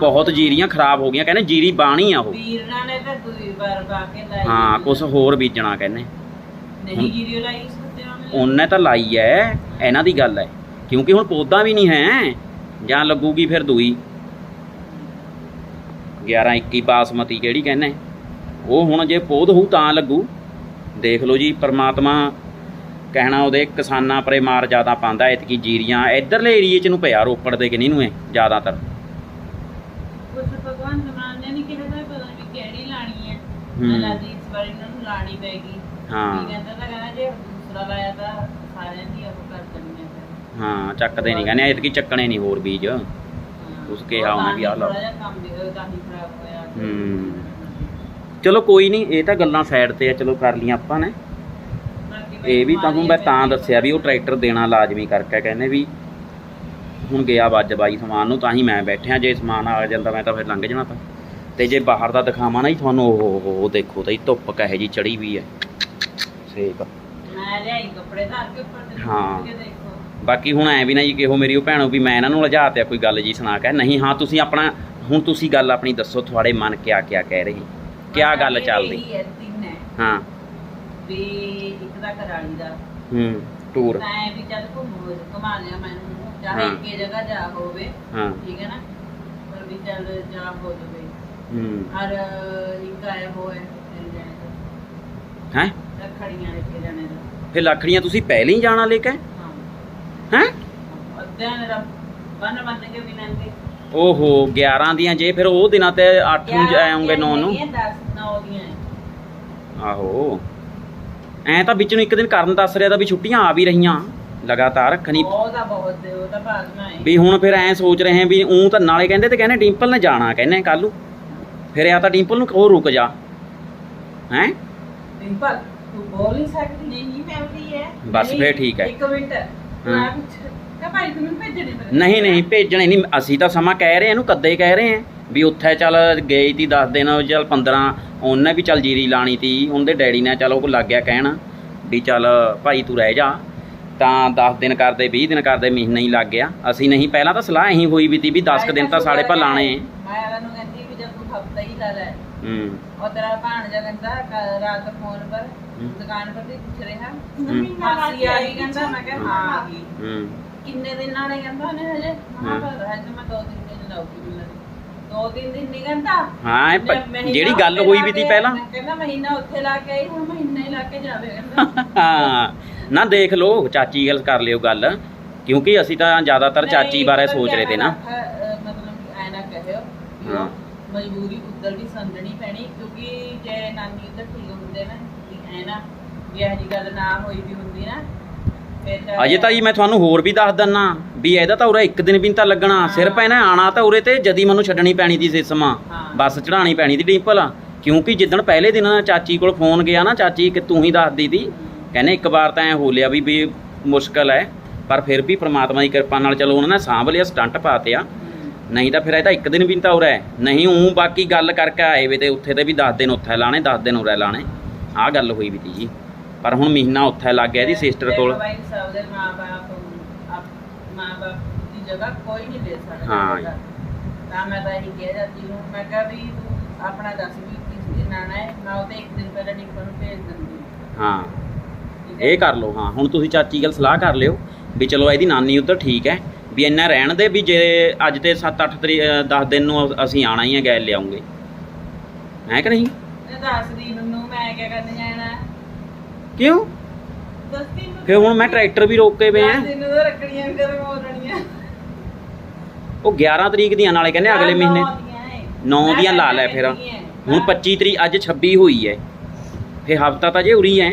ਬਹੁਤ ਜੀਰੀਆਂ ਖਰਾਬ ਹੋ ਗਈਆਂ ਕਹਿੰਦੇ ਜੀਰੀ ਬਾਣੀ ਆ ਉਹ। ਵੀਰਾਂ ਨੇ ਤਾਂ ਦੂਈ ਵਾਰ ਪਾ ਕੇ ਲਾਈ ਹਾਂ ਕੁਝ ਹੋਰ ਬੀਜਣਾ ਕਹਿੰਦੇ। ਨਹੀਂ ਜੀਰੀ ਲਾਈ ਸੁੱਤੇ ਉਹਨੇ। ਤਾਂ ਲਾਈ ਐ ਇਹਨਾਂ ਦੀ ਗੱਲ ਐ। ਕਿਉਂਕਿ ਹੁਣ ਪੌਦਾ ਵੀ ਨਹੀਂ ਹੈ ਜਾਂ ਲੱਗੂਗੀ ਫਿਰ ਦੂਈ। 11 21 ਬਾਸਮਤੀ ਕਿਹੜੀ ਕਹਿੰਦੇ? ਉਹ ਹੁਣ ਜੇ ਪੌਦ ਹੋਊ ਤਾਂ ਲੱਗੂ। ਦੇਖ ਲਓ ਜੀ ਪ੍ਰਮਾਤਮਾ ਕਹਿਣਾ ਉਹਦੇ ਕਿਸਾਨਾਂ ਪਰੇ ਮਾਰ ਜ਼ਿਆਦਾ ਪਾਉਂਦਾ ਐਤਕੀ ਜੀਰੀਆਂ ਇਧਰਲੇ ਏਰੀਏ ਚ ਨੂੰ ਪਿਆ ਰੋਪੜ ਦੇ ਕਿਨੀ ਨੂੰ ਐ ਜ਼ਿਆਦਾਤਰ ਕੁਝ ਭਗਵਾਨ ਜਮਾਨ ਨੇ ਨਹੀਂ ਕਿਹਾ ਤਾਂ ਪਤਾ ਨਹੀਂ ਕਿਹੜੀ ਲਾਣੀ ਹੈ। ਹੂੰ। ਮੈਂ ਦੀ ਇਸ ਵਾਰੀ ਇਹਨਾਂ ਨੂੰ ਲਾਣੀ ਪੈਗੀ ਹਾਂ। ਕੀ ਕਹਿੰਦਾ ਤਾਂ ਕਹਿੰਦਾ ਜੇ ਦੂਸਰਾ ਲਾਇਆ ਤਾਂ ਸਾਰਿਆਂ ਦੀ ਉਹ ਕਰ ਦੇਣੀ ਹੈ ਹਾਂ ਚੱਕਦੇ ਨਹੀਂ ਕਹਿੰਦੇ ਐਤਕੀ ਚੱਕਣੇ ਨਹੀਂ ਹੋਰ ਬੀਜ। ਉਸ ਕਿਹਾ ਉਹਨੇ ਵੀ ਆਹ ਲਾ। ਹੀ। ਚਲੋ ਕੋਈ ਨਹੀਂ ਇਹ ਤਾਂ ਗੱਲਾਂ ਸਾਈਡ ਤੇ ਆ ਚਲੋ ਕਰ ਲੀਆਂ ਆਪਾਂ ਨੇ। ਇਹ ਵੀ ਤੁਹਾਨੂੰ ਮੈਂ ਤਾਂ ਦੱਸਿਆ ਵੀ ਉਹ ਟਰੈਕਟਰ ਦੇਣਾ ਲਾਜ਼ਮੀ ਕਰਕੇ ਕਹਿੰਦੇ ਵੀ ਹੁਣ ਗਿਆ ਵੱਜ ਬਾਈ ਸਮਾਨ ਨੂੰ ਤਾਂ ਹੀ ਮੈਂ ਬੈਠਿਆ ਜੇ ਸਮਾਨ ਆ ਜਾਂਦਾ ਮੈਂ ਤਾਂ ਫਿਰ ਲੰਘ ਜਾਣਾ ਤਾਂ ਤੇ ਜੇ ਬਾਹਰ ਦਾ ਦਿਖਾਵਾਂ ਨਾ ਜੀ ਤੁਹਾਨੂੰ ਉਹ ਉਹ ਦੇਖੋ ਤਾਂ ਜੀ ਧੁੱਪ ਕਹੇ ਜੀ ਚੜੀ ਵੀ ਹੈ। ਸੇਕ। ਮੈਂ ਲਿਆਈ ਕੱਪੜੇ ਧਰ ਕੇ ਉੱਪਰ ਤੇ ਹਾਂ। ਚੁੱਕ ਕੇ ਦੇਖੋ। ਬਾਕੀ ਹੁਣ ਐ ਵੀ ਨਾ ਜੀ ਕਿਹੋ ਮੇਰੀ ਉਹ ਭੈਣੋ ਵੀ ਮੈਂ ਇਹਨਾਂ ਨੂੰ ਲਜਾ ਤੇ ਕੋਈ ਗੱਲ ਜੀ ਸੁਣਾ ਕੇ ਨਹੀਂ ਹਾਂ ਤੁਸੀਂ ਆਪਣਾ ਹੁਣ ਤੁਸੀਂ ਗੱਲ ਆਪਣੀ ਦੱਸੋ ਤੁਹਾਡੇ ਮਨ ਕਿਆ ਕਿਆ ਕਹਿ ਰਹੀ? ਕਿਆ ਗੱਲ ਚੱਲਦੀ? ਇਹੀ ਹੈ ਤਿੰਨ ਹੈ। ਹਾਂ। ਵੀ ਇੱਕ ਦਾ ਕਰਾਲੀ ਦਾ। ਹੂੰ ਟੂਰ। ਮੈਂ ਵੀ ਚੱਲ ਘੁੰਮ ਘੁਮਾ ਲਿਆ ਮੈਨੂੰ ਚਾਹੇ ਹਾਂ। ਇੱਕੇ ਜਗ੍ਹਾ ਜਾ ਹੋਵੇ ਹਾਂ। ਠੀਕ ਹੈ ਨਾ? ਪਰ ਵੀ ਚੱਲ ਜਾ ਹੋ ਜਾਵੇ। ਹੂੰ। ਔਰ ਇੱਕ ਆਇਆ ਹੋਇਆ ਹੈ? ਰੱਖੜੀਆਂ ਲੈ ਕੇ ਜਾਣੇ ਦਾ ਫਿਰ ਲੱਖੜੀਆਂ ਤੁਸੀਂ ਪਹਿਲਾਂ ਹੀ ਜਾਣਾ ਲੈ ਕੇ? ਹਾਂ। ਹੈ? ਅਧਿਆਨ ਦਾ ਬੰਨ ਬੰਨ ਕੇ ਵੀ ਨੰਗੇ ਓਹੋ 11 ਦੀਆਂ ਜੇ ਫਿਰ ਉਹ ਦਿਨਾਂ ਤੇ 8 ਨੂੰ ਜਾਉਂਗੇ 9 ਨੂੰ 10 9 ਦੀਆਂ ਹੈ। ਆਹੋ। ਐ ਤਾਂ ਵਿੱਚ ਨੂੰ ਇੱਕ ਦਿਨ ਕਰਨ ਦੱਸ ਰਿਹਾ ਤਾਂ ਵੀ ਛੁੱਟੀਆਂ ਆ ਵੀ ਰਹੀਆਂ। ਲਗਾਤਾਰ ਰੱਖਣੀ। ਉਹ ਤਾਂ ਬਹੁਤ ਉਹ ਤਾਂ ਭਾਗਨਾ ਹੈ। ਵੀ ਹੁਣ ਫਿਰ ਐ ਸੋਚ ਰਹੇ ਵੀ ਉਹ ਤਾਂ ਨਾਲੇ ਕਹਿੰਦੇ ਤੇ ਕਹਿੰਦੇ ਡਿੰਪਲ ਨੇ ਜਾਣਾ ਕਹਿੰਦੇ ਕੱਲ ਨੂੰ। ਫਿਰ ਆ ਤਾਂ ਡਿੰਪਲ ਨੂੰ ਕਹੋ ਰੁਕ ਜਾ। ਹੈ? ਡਿੰਪਲ ਤੂੰ ਬੋਲ ਨਹੀਂ ਸਕਦੀ। ਨਹੀਂ ਫੈਮਿਲੀ ਹੈ ਬਸ ਫੇਰ ਠੀਕ ਹੈ ਇੱਕ ਮਿੰਟ। ਤੂੰ ਹਾਂ। ਆ ਪੁੱਛ ਕਹ ਭਾਈ ਤੂੰ ਮੈਨੂੰ ਭੇਜਣੀ ਨਹੀਂ ਨਹੀਂ ਭੇਜਣੇ ਨਹੀਂ। ਅਸੀਂ ਤਾਂ ਸਮਾਂ ਕਹਿ ਰਹੇ ਹਾਂ ਇਹਨੂੰ ਕੱਦੇ ਕਹਿ ਰਹੇ ਹਾਂ ਵੀ ਉੱਥੇ ਚੱਲ ਗਈ ਤੀ 10 ਦਿਨ ਚੱਲ 15 ਉਹਨੇ ਵੀ ਚੱਲ ਜੀਰੀ ਲਾਣੀ ਤੀ। ਉਹਦੇ ਡੈਡੀ ਨੇ ਚੱਲ ਉਹ ਲੱਗ ਗਿਆ ਕਹਿਣ ਵੀ ਚੱਲ ਭਾਈ ਤੂੰ ਰਹਿ ਜਾ। ਤਾਂ 10 ਦਿਨ ਕਰਦੇ 20 ਦਿਨ ਕਰਦੇ ਮਹੀਨਾ ਹੀ ਲੱਗ ਗਿਆ। ਅਸੀਂ ਨਹੀਂ ਪਹਿਲਾਂ ਤਾਂ ਸਲਾਹ ਇਹੀ ਹੋਈ ਵੀ ਤੀ ਵੀ 10 ਕੁ ਦਿਨ ਤਾਂ ਸਾਡੇ ਪਰ ਲਾਣੇ ਮੈਂ ਇਹਨਾਂ ਨੂੰ ਕਹਿੰਦੀ ਵੀ ਜਦ ਤੂੰ ਹਫਤਾ ਹੀ ਲਾ। ਲੈ ਹੂੰ। ਉਹ ਤੇਰਾ ਭਾਣਜਾ ਕਹਿੰਦਾ ਕ- ਰਾਤ ਫੋਨ ਪਰ ਹੂੰ। ਦੁਕਾਨ ਪਰ ਤੇ ਪੁੱਛ ਰਿਹਾ। ਹੂੰ। ਮਾਸੀ ਆ ਗਈ ਕਹਿੰਦਾ ਮੈਂ ਕਿਹਾ ਹਾਂ। ਆ ਗਈ ਹੂੰ। ਕਿੰਨੇ ਦਿਨਾਂ ਨੇ ਕਹਿੰਦਾ ਉਹਨੇ ਹਜੇ? ਮੈਂ ਹਾਂ। ਕਿਹਾ ਹਜੇ ਮੈਂ ਦੋ ਤਿੰਨ ਦਿਨ ਲਾਉਗੀ ਮਿਲਣ ਦੋ ਤਿੰਨ ਦਿਨ ਨਹੀਂ ਕਹਿੰਦਾ। ਹਾਂ ਇਹ ਪ- ਮੈਂ ਮਹੀਨਾ ਜਿਹੜੀ ਗੱਲ ਉੱਥੇ ਹੋਈ ਲਾ ਵੀ ਤੀ ਕੇ- ਪਹਿਲਾਂ। ਮੈਂ ਕਹਿੰਦਾ ਮਹੀਨਾ ਉੱਥੇ ਲਾ ਕੇ ਆਈ ਹੁਣ ਮਹੀਨਾ ਹੀ ਲਾ ਕੇ ਜਾਵੇ ਕਹਿੰਦਾ। ਹਾਂ। ਨਾ ਦੇਖ ਲਓ ਚਾਚੀ ਗੱਲ ਕਰ ਲਿਓ ਗੱਲ। ਕਿਉਂਕਿ ਅਸੀਂ ਤਾਂ ਜ਼ਿਆਦਾਤਰ ਚਾਚੀ ਬਾਰੇ ਸੋਚ ਰਹੇ ਤੇ ਨਾ। ਅਹ, ਮਤਲਬ ਕਿ ਐ ਨਾ ਕਹਿਓ। ਹਾਂ। ਮਜਬੂਰੀ ਉੱਧਰ ਵੀ ਸਮਝਣੀ ਪੈਣੀ ਕਿਉਂਕਿ ਜੇ ਨਾਨੀ ਉੱਧਰ ਠੀਕ ਹੁੰਦੇ ਨਾ ਐ ਨਾ ਵੀ ਇਹ ਜੀ ਗੱਲ ਨਾ ਹੋਈ ਵੀ ਹੁੰਦੀ ਨਾ ਫਿਰ ਤਾਂ- ਅਜੇ ਤਾਂ ਜੀ ਮੈਂ ਤੁਹਾਨੂੰ ਹੋਰ ਵੀ ਦੱਸ ਦਿੰਨਾ ਵੀ ਇਹਦਾ ਤਾਂ ਉਰੇ ਇੱਕ ਦਿਨ ਵੀ ਨੀ ਤਾਂ ਲੱਗਣਾ ਸਿਰਫ ਇਹਨੇ ਆਣਾ ਤਾਂ ਉਰੇ ਤੇ ਜਦੀ ਮੈਨੂੰ ਛੱਡਣੀ ਪੈਣੀ ਦੀ ਸਿਸਮਾ ਹਾਂ। ਬੱਸ ਚੜਾਣੀ ਪੈਣੀ ਦੀ ਡਿੰਪਲ ਕਿਉਂਕਿ ਜਿੱਦਣ ਪਹਿਲੇ ਦਿਨ ਚਾਚੀ ਕੋਲ ਫੋਨ ਗਿਆ ਨਾ ਚਾਚੀ ਕਿ ਤੂੰ ਹੀ ਦੱਸਦੀ ਤੀ ਕਹਿੰਦੇ ਇੱਕ ਵਾਰ ਤਾਂ ਐ ਹੋ ਲਿਆ ਵੀ ਵੀ ਮੁਸ਼ਕਲ ਹੈ ਪਰ ਫਿਰ ਵੀ ਪ੍ਰਮਾਤਮਾ ਦੀ ਕਿਰਪਾ ਨਾਲ ਚਲੋ ਉਹਨਾਂ ਨੇ ਸਾਂਭ ਲਿਆ ਸਟੰਟ ਪਾਤੇ ਆ ਨਹੀਂ ਤਾਂ ਫਿਰ ਇਹ ਤਾਂ ਇੱਕ ਦਿਨ ਵੀ ਤਾਂ ਉਰੇ। ਨਹੀਂ ਉਹ ਬਾਕੀ ਗੱਲ ਕਰਕੇ ਆਏ ਵੇ ਤੇ ਉੱਥੇ ਤੇ ਵੀ 10 ਦਿਨ ਉੱਥੇ ਲਾਣੇ 10 ਦਿਨ ਉਰੇ ਲਾਣੇ। ਆਹ ਗੱਲ ਹੋਈ ਵੀ ਤੀ ਜੀ। ਪਰ ਹੁਣ ਮਹੀਨਾ ਉੱਥੇ ਲੱਗ ਗਿਆ ਇਹਦੀ ਸਿਸਟਰ ਕੋਲ। ਹਾਂ। ਤਾਂ ਮੈਂ ਤਾਂ ਇਹੀ ਕਹਿ ਜਾਂਦੀ ਨੂੰ ਮੈਂ ਕਿਹਾ ਵੀ ਤੂੰ ਆਪਣਾ ਦੱਸ ਵੀ ਕਿਸ ਦਿਨ ਆਣਾ ਹੈ ਮੈਂ ਉਹਦੇ ਇੱਕ ਦਿਨ ਪਹਿਲਾਂ ਨਿਕਲ ਨੂੰ ਭੇਜ ਦਿੰਦੀ ਹਾਂ। ਠੀਕ ਹੈ? ਇਹ ਕਰ ਲਓ ਹਾਂ। ਹੁਣ ਤੁਸੀਂ ਚਾਚੀ ਗੱਲ ਸਲਾਹ ਕਰ ਲਿਓ ਵੀ ਚਲੋ ਇਹਦੀ ਨਾਨੀ ਉੱਧਰ ਠੀਕ ਹੈ। ਵੀ ਇੰਨਾ ਰਹਿਣ ਦੇ ਵੀ ਜੇ ਅੱਜ ਤੇ 7-8 ਤਰੀਕ 10 ਦਿਨ ਨੂੰ ਅਸੀਂ ਆਣਾ ਹੀ ਹੈ ਗੈਲ ਲਿਆਉਂਗੇ। ਹੈ ਕਿ ਨਹੀਂ? ਇਹ ਦੱਸਦੀ ਨੂੰ ਮੈਂ ਕਿਆ ਕਰਨ ਜਾਣਾ? ਕਿਉਂ? ਦੱਸਦੀ ਨੂੰ ਫਿਰ ਹੁਣ ਮੈਂ ਟਰੈਕਟਰ ਵੀ ਰੋਕ ਕੇ ਵੇ ਆ ਦਿਨ ਦਾ ਰੱਖੜੀਆਂ ਵੀ ਕਦੋਂ ਮੋੜਨੀਆਂ? ਉਹ 11 ਤਰੀਕ ਦੀਆਂ ਨਾਲੇ ਕਹਿੰਦੇ ਅਗਲੇ ਮਹੀਨੇ 9 ਦੀਆਂ ਲਾ ਲੈ ਫਿਰ। ਹੁਣ 25 ਤਰੀਕ ਅੱਜ 26 ਹੋਈ ਹੈ ਫਿਰ ਹਫਤਾ ਤਾਂ ਜੇ ਉਰੀ ਹੈ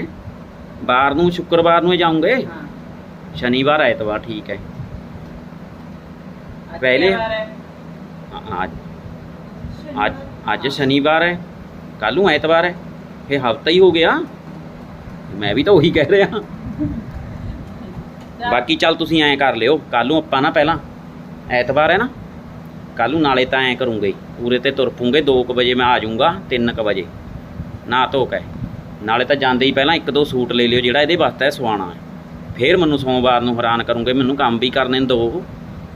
ਬਾਰ ਨੂੰ ਸ਼ੁੱਕਰਵਾਰ ਨੂੰ ਜਾਉਂਗੇ ਸ਼ਨੀਵਾਰ ਐਤਵਾਰ ਠੀਕ ਹੈ ਅ- ਅੱਜ। ਅੱਜ ਅੱਜ ਸ਼ਨੀਵਾਰ ਹੈ। ਕੱਲ ਨੂੰ ਐਤਵਾਰ ਹੈ। ਫੇ ਹਫਤਾ ਹੀ ਹੋ ਗਿਆ। ਮੈਂ ਵੀ ਤਾਂ ਉਹੀ ਕਹਿ ਰਿਹਾ। [laughs] ਬਾਕੀ ਚੱਲ ਤੁਸੀਂ ਐਂ ਕਰ ਲਿਓ। ਕੱਲ ਨੂੰ ਆਪਾਂ ਨਾ ਪਹਿਲਾਂ ਐਤਵਾਰ ਹੈ ਨਾ। ਕੱਲ ਨੂੰ ਨਾਲੇ ਤਾਂ ਐਂ ਕਰੂੰਗੇ। ਪੂਰੇ ਤੇ ਤੁਰ ਪੂੰਗੇ। 2:00 ਵਜੇ ਮੈਂ ਆ ਜਾਊਂਗਾ 3:00 ਵਜੇ। ਨਾ ਧੋ ਕੇ ਨਾਲੇ ਤਾਂ ਜਾਂਦੇ ਹੀ ਪਹਿਲਾਂ ਇੱਕ ਦੋ ਸੂਟ ਲੈ ਲਿਓ ਜਿਹੜਾ ਇਹਦੇ ਵਾਸਤੇ ਸਵਾਣਾ ਹੈ। ਫੇਰ ਮੈਨੂੰ ਸੋਮਵਾਰ ਨੂੰ ਹੈਰਾਨ ਕਰੂੰਗੇ। ਮੈਨੂੰ ਕੰਮ ਵੀ ਕਰਨੇ ਦੋ।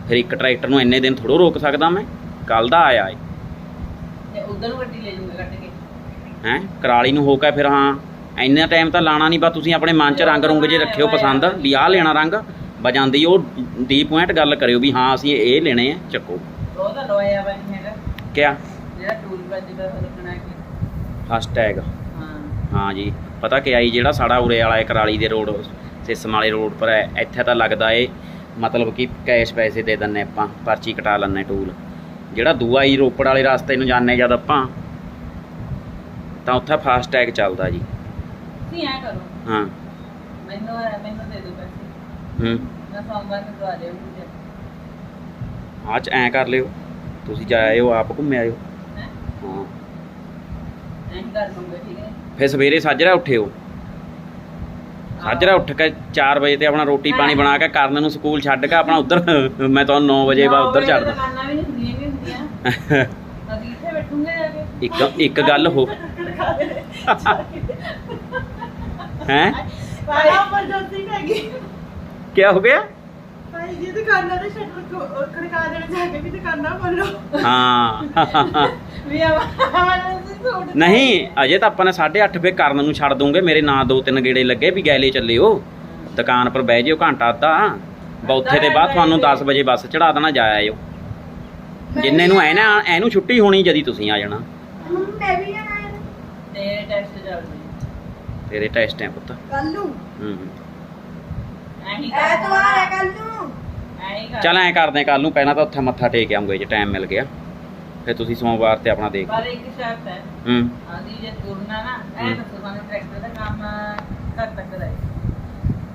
ਫਿਰ ਇੱਕ ਟਰੈਕਟਰ ਨੂੰ ਇੰਨੇ ਦਿਨ ਥੋੜੋ ਰੋਕ ਸਕਦਾ ਮੈਂ ਕੱਲ ਦਾ ਆਇਆ ਏ। ਤੇ ਉਧਰ ਨੂੰ ਗੱਡੀ ਲੈ ਜੂਗਾ ਕੱਢ ਕੇ। ਹੈਂ ਕਰਾਲੀ ਨੂੰ ਹੋ ਕੇ ਫਿਰ ਹਾਂ ਇੰਨਾ ਟਾਈਮ ਤਾਂ ਲਾਣਾ ਨਹੀਂ ਬਾ ਤੁਸੀਂ ਆਪਣੇ ਮਨ 'ਚ ਰੰਗ ਰੁੰਗ ਜੇ ਰੱਖਿਓ ਪਸੰਦ ਵੀ ਆਹ ਲੈਣਾ ਰੰਗ ਬਜਾਂਦੀ ਉਹ ਡੀ ਪੁਆਇੰਟ ਗੱਲ ਕਰਿਓ ਵੀ ਹਾਂ ਅਸੀਂ ਇਹ ਲੈਣੇ ਆ ਚੱਕੋ। ਉਹ ਤਾਂ ਲੋਇਆ ਵਾ ਨਹੀਂ ਹੈਗਾ ਕਿਆ? ਜਿਹੜਾ ਟੂਲ ਵੱਜ ਦਾ ਲੱਗਣਾ ਕਿ ਫਸਟ ਟੈਗ ਹਾਂ। ਹਾਂ ਜੀ ਪਤਾ ਕਿ ਆਈ ਜਿਹੜਾ ਸਾਡਾ ਉਰੇ ਵਾਲਾ ਹੈ ਕਰਾਲੀ ਦੇ ਰੋਡ ਸਿਸਮ ਵਾਲੇ ਰੋਡ ਪਰ ਹੈ ਇੱਥੇ ਤਾਂ ਲੱਗਦਾ ਏ ਮਤਲਬ ਕਿ ਕੈਸ਼ ਪੈਸੇ ਦੇ ਦਿੰਨੇ ਆਪਾਂ ਪਰਚੀ ਕਟਾ ਲੈਂਦੇ ਟੂਲ ਜਿਹੜਾ ਦੂਆ ਹੀ ਰੋਪੜ ਵਾਲੇ ਰਸਤੇ ਨੂੰ ਜਾਂਦੇ ਜਦ ਆਪਾਂ ਤਾਂ ਉੱਥੇ ਫਾਸਟ ਟੈਗ ਚੱਲਦਾ ਜੀ। ਤੁਸੀਂ ਐ ਕਰੋ। ਹਾਂ। ਮੈਨੂੰ ਮੈਨੂੰ ਦੇ ਦਿਓ ਪੈਸੇ। ਹੂੰ। ਮੈਂ ਸੋਮਵਾਰ ਨੂੰ ਦਵਾ ਲਿਓ ਚ ਐਂ ਕਰ ਲਿਓ। ਤੁਸੀਂ ਜਾ ਆਇਓ ਆਪ ਘੁੰਮ ਆਇਓ। ਹੈ? ਹਾਂ। ਐਂ ਕਰ ਲੂੰਗਾ ਠੀਕ ਹੈ? ਫਿਰ ਸਵੇਰੇ ਸਾਜਰਾ ਉੱਠਿਓ। ਸਾਜਰਾ ਉੱਠ ਕੇ 4 ਵਜੇ ਤੇ ਆਪਣਾ ਰੋਟੀ ਪਾਣੀ ਬਣਾ ਕੇ ਕਰਨ ਨੂੰ ਸਕੂਲ ਛੱਡ ਕੇ ਆਪਣਾ ਉਧਰ ਮੈਂ ਤੁਹਾਨੂੰ 9 ਵਜੇ ਬਾਅਦ ਉਧਰ ਛੱਡ ਦਾਂ ਦੁਕਾਨਾਂ ਵੀ ਨਹੀਂ ਹੁੰਦੀਆਂ ਵੀ ਹੁੰਦੀਆਂ। [laughs] ਅਸੀਂ ਇੱਥੇ ਬੈਠੂਗੇ ਜਾ ਕੇ। ਇੱਕ ਇੱਕ ਗੱਲ ਹੋ ਹੈ। ਪੈ ਗਈ। ਕੀ ਹੋ ਗਿਆ? ਭਾਈ ਜੀ ਦੁਕਾਨਾਂ ਦੇ ਸ਼ਟਰ ਖੜਕਾ ਦੇਣ ਜਾ ਕੇ ਵੀ ਦੁਕਾਨਾਂ ਖੋਲੋ ਹਾਂ। ਵੀ ਆਵਾਜ਼ ਸੂਟ ਨਹੀਂ ਅਜੇ ਤਾਂ ਆਪਾਂ ਨੇ 8:30 ਫੇ ਕਰਨ ਨੂੰ ਛੱਡ ਦੂੰਗੇ। ਮੇਰੇ ਨਾਂ ਦੋ ਤਿੰਨ ਗੇੜੇ ਲੱਗੇ ਵੀ ਗੈਲੇ ਚੱਲਿਓ। ਦੁਕਾਨ ਪਰ ਬਹਿ ਜਿਓ ਘੰਟਾ ਅੱਧਾ। ਬੌਥੇ ਦੇ ਬਾਅਦ ਤੁਹਾਨੂੰ 10 ਵਜੇ ਬੱਸ ਚੜਾ ਦੇਣਾ ਜਾ ਆਇਓ। ਜਿੰਨੇ ਨੂੰ ਐ ਨਾ ਇਹਨੂੰ ਛੁੱਟੀ ਹੋਣੀ ਜਦੀ ਤੁਸੀਂ ਆ ਜਾਣਾ। ਮੈਂ ਵੀ ਆਣਾ ਤੇ ਟੈਸਟ ਚੱਲਦੇ ਤੇਰੇ ਟੈਸਟ ਹੈ ਪੁੱਤ। ਕੱਲ ਨੂੰ? ਹੂੰ ਐਤਵਾਰ ਚੱਲ ਐਂ ਕਰਦੇ ਕੱਲ ਨੂੰ ਪਹਿਲਾਂ ਤਾਂ ਉੱਥੇ ਮੱਥਾ ਟੇਕ ਆਉਂਗੇ ਜੇ ਟਾਈਮ ਮਿਲ ਗਿਆ। ਫਿਰ ਤੁਸੀਂ ਸੋਮਵਾਰ ਤੇ ਆਪਣਾ ਦੇਖ ਪਰ ਇੱਕ ਸ਼ਰਤ ਹੈ। ਹੂੰ। ਆਦੀ ਜੇ ਤੁਰਨਾ ਨਾ ਐ ਹੂੰ। ਦੱਸੋ ਸਾਨੂੰ ਟਰੈਕਟਰ ਦਾ ਕੰਮ ਕਦ ਤੱਕ ਦਾ ਹੈ।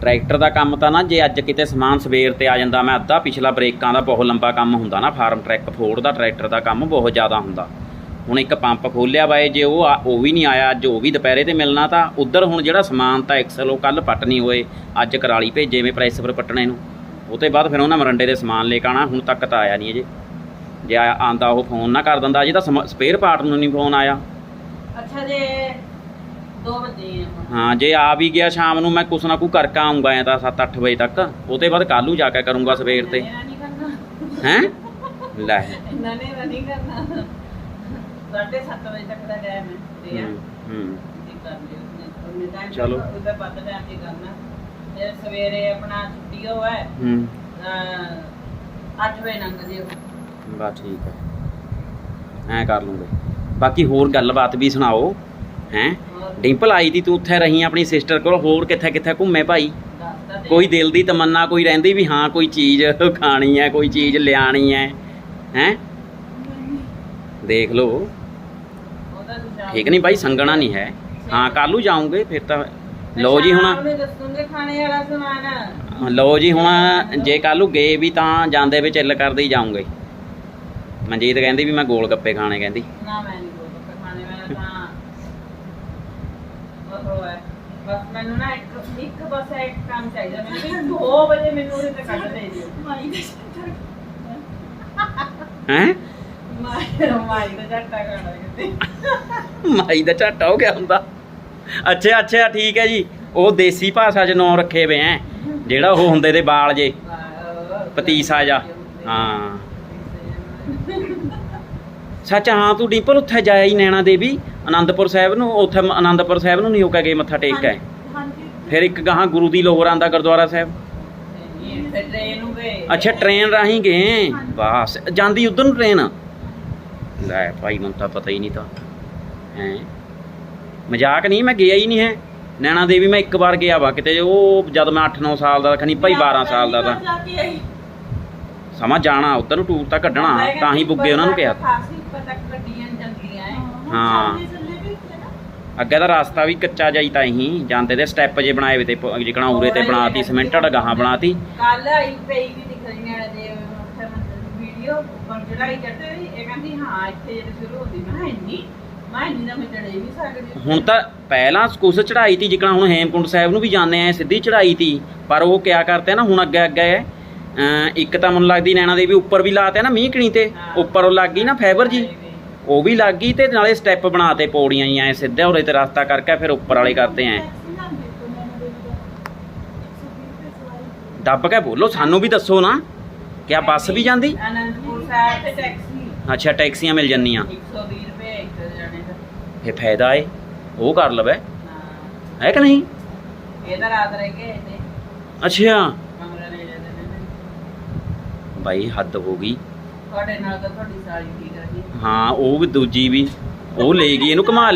ਟਰੈਕਟਰ ਦਾ ਕੰਮ ਤਾਂ ਨਾ ਜੇ ਅੱਜ ਕਿਤੇ ਸਮਾਨ ਸਵੇਰ ਤੇ ਆ ਜਾਂਦਾ ਮੈਂ ਅੱਧਾ ਪਿਛਲਾ ਬ੍ਰੇਕਾਂ ਦਾ ਬਹੁਤ ਲੰਬਾ ਕੰਮ ਹੁੰਦਾ ਨਾ ਫਾਰਮ ਟਰੈਕ ਫੋਰਡ ਦਾ ਟਰੈਕਟਰ ਦਾ ਕੰਮ ਬਹੁਤ ਜ਼ਿਆਦਾ ਹੁੰਦਾ। ਹੁਣ ਇੱਕ ਪੰਪ ਖੋਲਿਆ ਇਹ, ਜੇ ਉਹ ਉਹ ਵੀ ਨਹੀਂ ਆਇਆ ਅੱਜ ਉਹ ਵੀ ਦੁਪਹਿਰੇ ਤੇ ਮਿਲਣਾ ਤਾਂ ਉਧਰ ਹੁਣ ਜਿਹੜਾ ਸਮਾਨ ਤਾਂ ਐਕਸਲ ਉਹ ਕੱਲ ਪੱਟ ਨਹੀਂ ਹੋਏ ਅੱਜ ਕਰਾਲੀ ਭੇਜੇ ਪ੍ਰੈਸ ਪਰ ਪੱਟਣੇ ਨੂੰ। ਉਹ ਤੋਂ ਬਾਅਦ ਫਿਰ ਉਹਨਾਂ ਮਰੰਡੇ ਦੇ ਸਮਾਨ ਲੈ ਕੇ ਆਉਣਾ ਹੁਣ ਤੱਕ ਤਾਂ ਆਇਆ ਨਹੀਂ ਅਜੇ। ਜੇ ਆਂਦਾ ਉਹ ਫੋਨ ਨਾ ਕਰ ਦਿੰਦਾ ਅਜੇ ਤਾਂ ਸਪੇਅਰ ਪਾਰਟ ਨੂੰ ਨਹੀਂ ਫੋਨ ਆਇਆ। ਅੱਛਾ ਜੇ 2 ਵਜੇ। ਹਾਂ ਜੇ ਆ ਵੀ ਗਿਆ ਸ਼ਾਮ ਨੂੰ ਮੈਂ ਕੁਛ ਨਾ ਕੁਛ ਕਰਕੇ ਆਉਂਗਾ ਐ ਤਾਂ 7-8 ਵਜੇ ਤੱਕ। ਉਹ ਤੋਂ ਬਾਅਦ ਕੱਲ੍ਹ ਨੂੰ ਜਾ ਕੇ ਕਰੂੰਗਾ ਸਵੇਰ ਤੇ। ਹੈਂ? [laughs] ਲੈ। ਨੇ ਨਹੀਂ ਕਰਨਾ। ਸਾਢੇ ਸੱਤ ਵਜੇ ਤੱਕ ਦਾ ਟਾਈਮ ਹੈ ਹੂੰ, ਹੂੰ। ਚਲੋ। ਉਹਦਾ ਵੱਧ ਟਾਈਮ ਤੇ ਕਰਨਾ। ਤੇ ਸਵੇਰੇ ਆਪਣਾ ਛੁੱਟੀ ਹੋਆ ਹੈ ਹੂੰ। 8 ਵਜੇ ਲੰਘ ਜਿਓ ਬਸ ਠੀਕ ਹੈ। ਐ ਕਰ ਲੂੰਗੇ। ਬਾਕੀ ਹੋਰ ਗੱਲਬਾਤ ਵੀ ਸੁਣਾਓ ਹੈਂ? ਡਿੰਪਲ ਆਈ ਦੀ ਤੂੰ ਉੱਥੇ ਰਹੀ ਆਪਣੀ ਸਿਸਟਰ ਕੋਲ ਹੋਰ ਕਿੱਥੇ ਕਿੱਥੇ ਘੁੰਮੇ ਭਾਈ? ਕੋਈ ਦਿਲ ਦੀ ਤਮੰਨਾ ਕੋਈ ਰਹਿੰਦੀ ਵੀ ਹਾਂ ਕੋਈ ਚੀਜ਼ ਖਾਣੀ ਹੈ ਕੋਈ ਚੀਜ਼ ਲਿਆਣੀ ਹੈ ਹੈਂ? ਦੇਖ ਲਓ। ਠੀਕ ਨਹੀਂ ਭਾਈ ਸੰਗਣਾ ਨਹੀਂ ਹੈ। ਹਾਂ ਕੱਲ੍ਹ ਨੂੰ ਜਾਉਂਗੇ ਫਿਰ ਤਾਂ ਲਓ ਜੀ ਹੁਣ। ਸ਼ਾਮ ਨੂੰ ਦੱਸੂਗੇ ਖਾਣੇ ਵਾਲਾ ਸਮਾਨ। ਲਓ ਜੀ ਹੁਣ ਜੇ ਕੱਲ੍ਹ ਨੂੰ ਗਏ ਵੀ ਤਾਂ ਜਾਂਦੇ ਵਿੱਚ ਚੱਲ ਕਰਦੇ ਹੀ ਜਾਉਂਗੇ ਮਨਜੀਤ ਕਹਿੰਦੀ ਵੀ ਮੈਂ ਗੋਲ ਗੱਪੇ ਖਾਣੇ ਕਹਿੰਦੀ। ਨਾ ਮੈਂ ਨਹੀਂ ਬੋਲ ਖਾਣੇ ਵਾਲਾ ਤਾਂ ਉਹ ਹੈ। ਬਸ ਮੈਨੂੰ ਨਾ ਇੱਕ ਇੱਕ ਬਸ ਇੱਕ ਕੰਮ ਚਾਹੀਦਾ। ਮੈਨੂੰ ਵੀ 2 ਵਜੇ ਮੈਨੂੰ ਉਹਦੇ ਤੇ ਕੱਢ ਦੇ ਦਿਓ। ਮਾਈ ਦੇ ਸ਼ਟਰ ਹੈਂ? ਮਾਈ ਮਾਈ ਦਾ ਝੱਟਾ ਖਾਣਾ ਕਿਤੇ ਮਾਈ ਦਾ ਝਾਟਾ ਹੋ ਗਿਆ ਹੁੰਦਾ। ਅੱਛਾ ਅੱਛਾ, ਠੀਕ ਹੈ ਜੀ। ਉਹ ਦੇਸੀ ਭਾਸ਼ਾ 'ਚ ਨਾਂ ਰੱਖੇ ਵੇ ਐ। ਜਿਹੜਾ ਉਹ ਹੁੰਦੇ ਦੇ ਬਾਲ ਜੇ। ਪਤੀਸਾ ਜਾ ਹਾਂ। ਸੱਚ, ਹਾਂ, ਤੂੰ ਡਿੰਪਲ ਉੱਥੇ ਜਾਇਆ ਹੀ ਨੈਣਾ ਦੇਵੀ। ਆਨੰਦਪੁਰ ਸਾਹਿਬ ਨੂੰ, ਉੱਥੇ ਮ- ਆਨੰਦਪੁਰ ਸਾਹਿਬ ਨੂੰ ਨਹੀਂ ਹੋ ਕੇ ਗਏ ਮੱਥਾ ਟੇਕ ਕੇ ਫਿਰ ਇੱਕ ਗਾਹਾਂ ਗੁਰੂ ਦੀ ਲੋਹਰ ਆਂਦਾ ਗੁਰਦੁਆਰਾ ਸਾਹਿਬ। ਅੱਛਾ, ਟ੍ਰੇਨ ਰਾਹੀਂ ਗਏ। ਬਸ ਜਾਂਦੀ ਉਧਰ ਨੂੰ ਟ੍ਰੇਨ? ਲੈ ਭਾਈ, ਮੈਨੂੰ ਤਾਂ ਪਤਾ ਹੀ ਨਹੀਂ ਤਾਂ। ਹੈ? ਮਜ਼ਾਕ ਨਹੀਂ ਮੈਂ ਗਿਆ ਹੀ ਨਹੀਂ ਹੈ। ਨੈਣਾ ਦੇਵੀ ਮੈਂ ਇੱਕ ਵਾਰ ਗਿਆ ਵਾ ਕਿਤੇ ਉਹ ਜਦ ਮੈਂ 8-9 ਸਾਲ ਦਾ ਖਣੀ ਭਾਈ 12 ਸਾਲ ਦਾ ਤਾਂ। ਜਾ ਕੇ ਆਈ। ਸਮਾਂ ਜਾਣਾ ਉਧਰ ਨੂੰ ਟੂਰ ਤਾਂ ਕੱਢਣਾ ਤਾਂ ਹੀ ਬੁੱਗੇ ਉਹਨਾਂ ਨੂੰ ਕਿਹਾ। ਖਾਸੀ ਪਤਾ ਗੱਡੀਆਂ ਜਾਂਦੀਆਂ ਐ। ਹਾਂ। ਅੱਗੇ ਦਾ ਰਸਤਾ ਵੀ ਕੱਚਾ ਜਾਈ ਤਾਂ ਹੀ ਜਾਂਦੇ ਦੇ ਸਟੈਪ ਜੇ ਬਣਾਏ ਵੇ ਤੇ ਜਿਕਣਾ ਉਰੇ ਤੇ ਬਣਾਤੀ ਸਿਮੈਂਟਡ ਗਾਹਾਂ ਬਣਾਤੀ। ਕੱਲ ਆਈ ਪਈ ਵੀ ਦਿਖ ਰਹੀ ਨੇ ਦੇ ਵੀਡੀਓ ਪਰ ਚੜਾਈ ਕਰਦੇ ਇਹ ਕਹਿੰਦੀ ਹਾਂ ਇੱਥੇ ਜਿਹੜੇ ਸ਼ੁਰੂ ਹੁੰਦੀ ਮੈਂ ਇੰਨੀ ਮੈਂ ਇੰਨੀ ਤਾਂ ਮੈਂ ਚੜੇ ਵੀ ਸਕਦੀ ਹੁਣ ਤਾਂ ਪਹਿਲਾਂ ਕੁਛ ਚੜਾਈ ਤੀ ਜਿਕਣਾ ਹੁਣ ਹੇਮਕੁੰਡ ਸਾਹਿਬ ਨੂੰ ਵੀ ਜਾਂਦੇ ਆ ਸਿੱਧੀ ਚੜਾਈ ਤੀ। ਪਰ ਉਹ ਕਿਆ ਕਰਤੇ ਨਾ ਹੁਣ ਅੱਗੇ ਅੱਗੇ ਹੈ ਅਮ ਇੱਕ ਤਾਂ ਮੈਨੂੰ ਲੱਗਦੀ ਨੈਣਾ ਦੇਵੀ ਉੱਪਰ ਵੀ ਲਾਤੇ ਨਾ ਮੀਂਹ ਕਣੀ ਤੇ ਹਾਂ। ਉੱਪਰ ਉਹ ਲੱਗ ਗਈ ਨਾ ਫਾਈਬਰ ਜੀ। ਉਹ ਵੀ ਲੱਗ ਗਈ ਤੇ ਨਾਲੇ ਸਟੈਪ ਬਣਾਤੇ ਪੌੜੀਆਂ ਹੀ ਐ ਸਿੱਧੇ ਉਰੇ ਤੇ ਰਸਤਾ ਕਰਕੇ ਫਿਰ ਉੱਪਰ ਵਾਲੇ ਕਰਤੇ ਐ ਟੈਕਸੀ ਨਾ ਦੇਖੋ ਮੈਂ ਦੇ ਦਿਆ 120 ਰੁਪਏ ਸਵਾਰੀ ਦੱਬ ਕੇ ਬੋਲੋ ਸਾਨੂੰ ਵੀ ਦੱਸੋ ਨਾ। ਕਿਆ ਬੱਸ ਵੀ ਜਾਂਦੀ? ਅਨੰਦਪੁਰ ਸਾਹਿਬ ਤੇ ਟੈਕਸੀ। ਅੱਛਾ ਟੈਕਸੀਆਂ ਮਿਲ ਜੰਨੀਆਂ 120 ਰੁਪਏ ਇੱਕ ਜਣੇ ਦਾ ਫੇ ਫਾਇਦਾ ਏ ਉਹ ਕਰ ਲਵੇ। ਹਾਂ ਹੈ ਕਿ ਨਹੀਂ? ਇਹ ਤਾਂ ਰਾਤ ਰਹਿ ਗਏ ਨੇ ਅੱਛਾ। ਕਮਰਾ ਲੈ ਜਾਂਦੇ ਨੇ ਬਾਈ ਹੱਦ ਹੋ ਗਈ। ਤੁਹਾਡੇ ਨਾਲ ਤਾਂ ਤੁਹਾਡੀ ਸਾਲੀ ਠੀਕ ਰਹੀ ਹਾਂ ਉਹ ਵੀ ਦੂਜੀ ਵੀ ਉਹ ਲੈ ਗਈ ਇਹਨੂੰ ਘੁਮਾ ਉਹ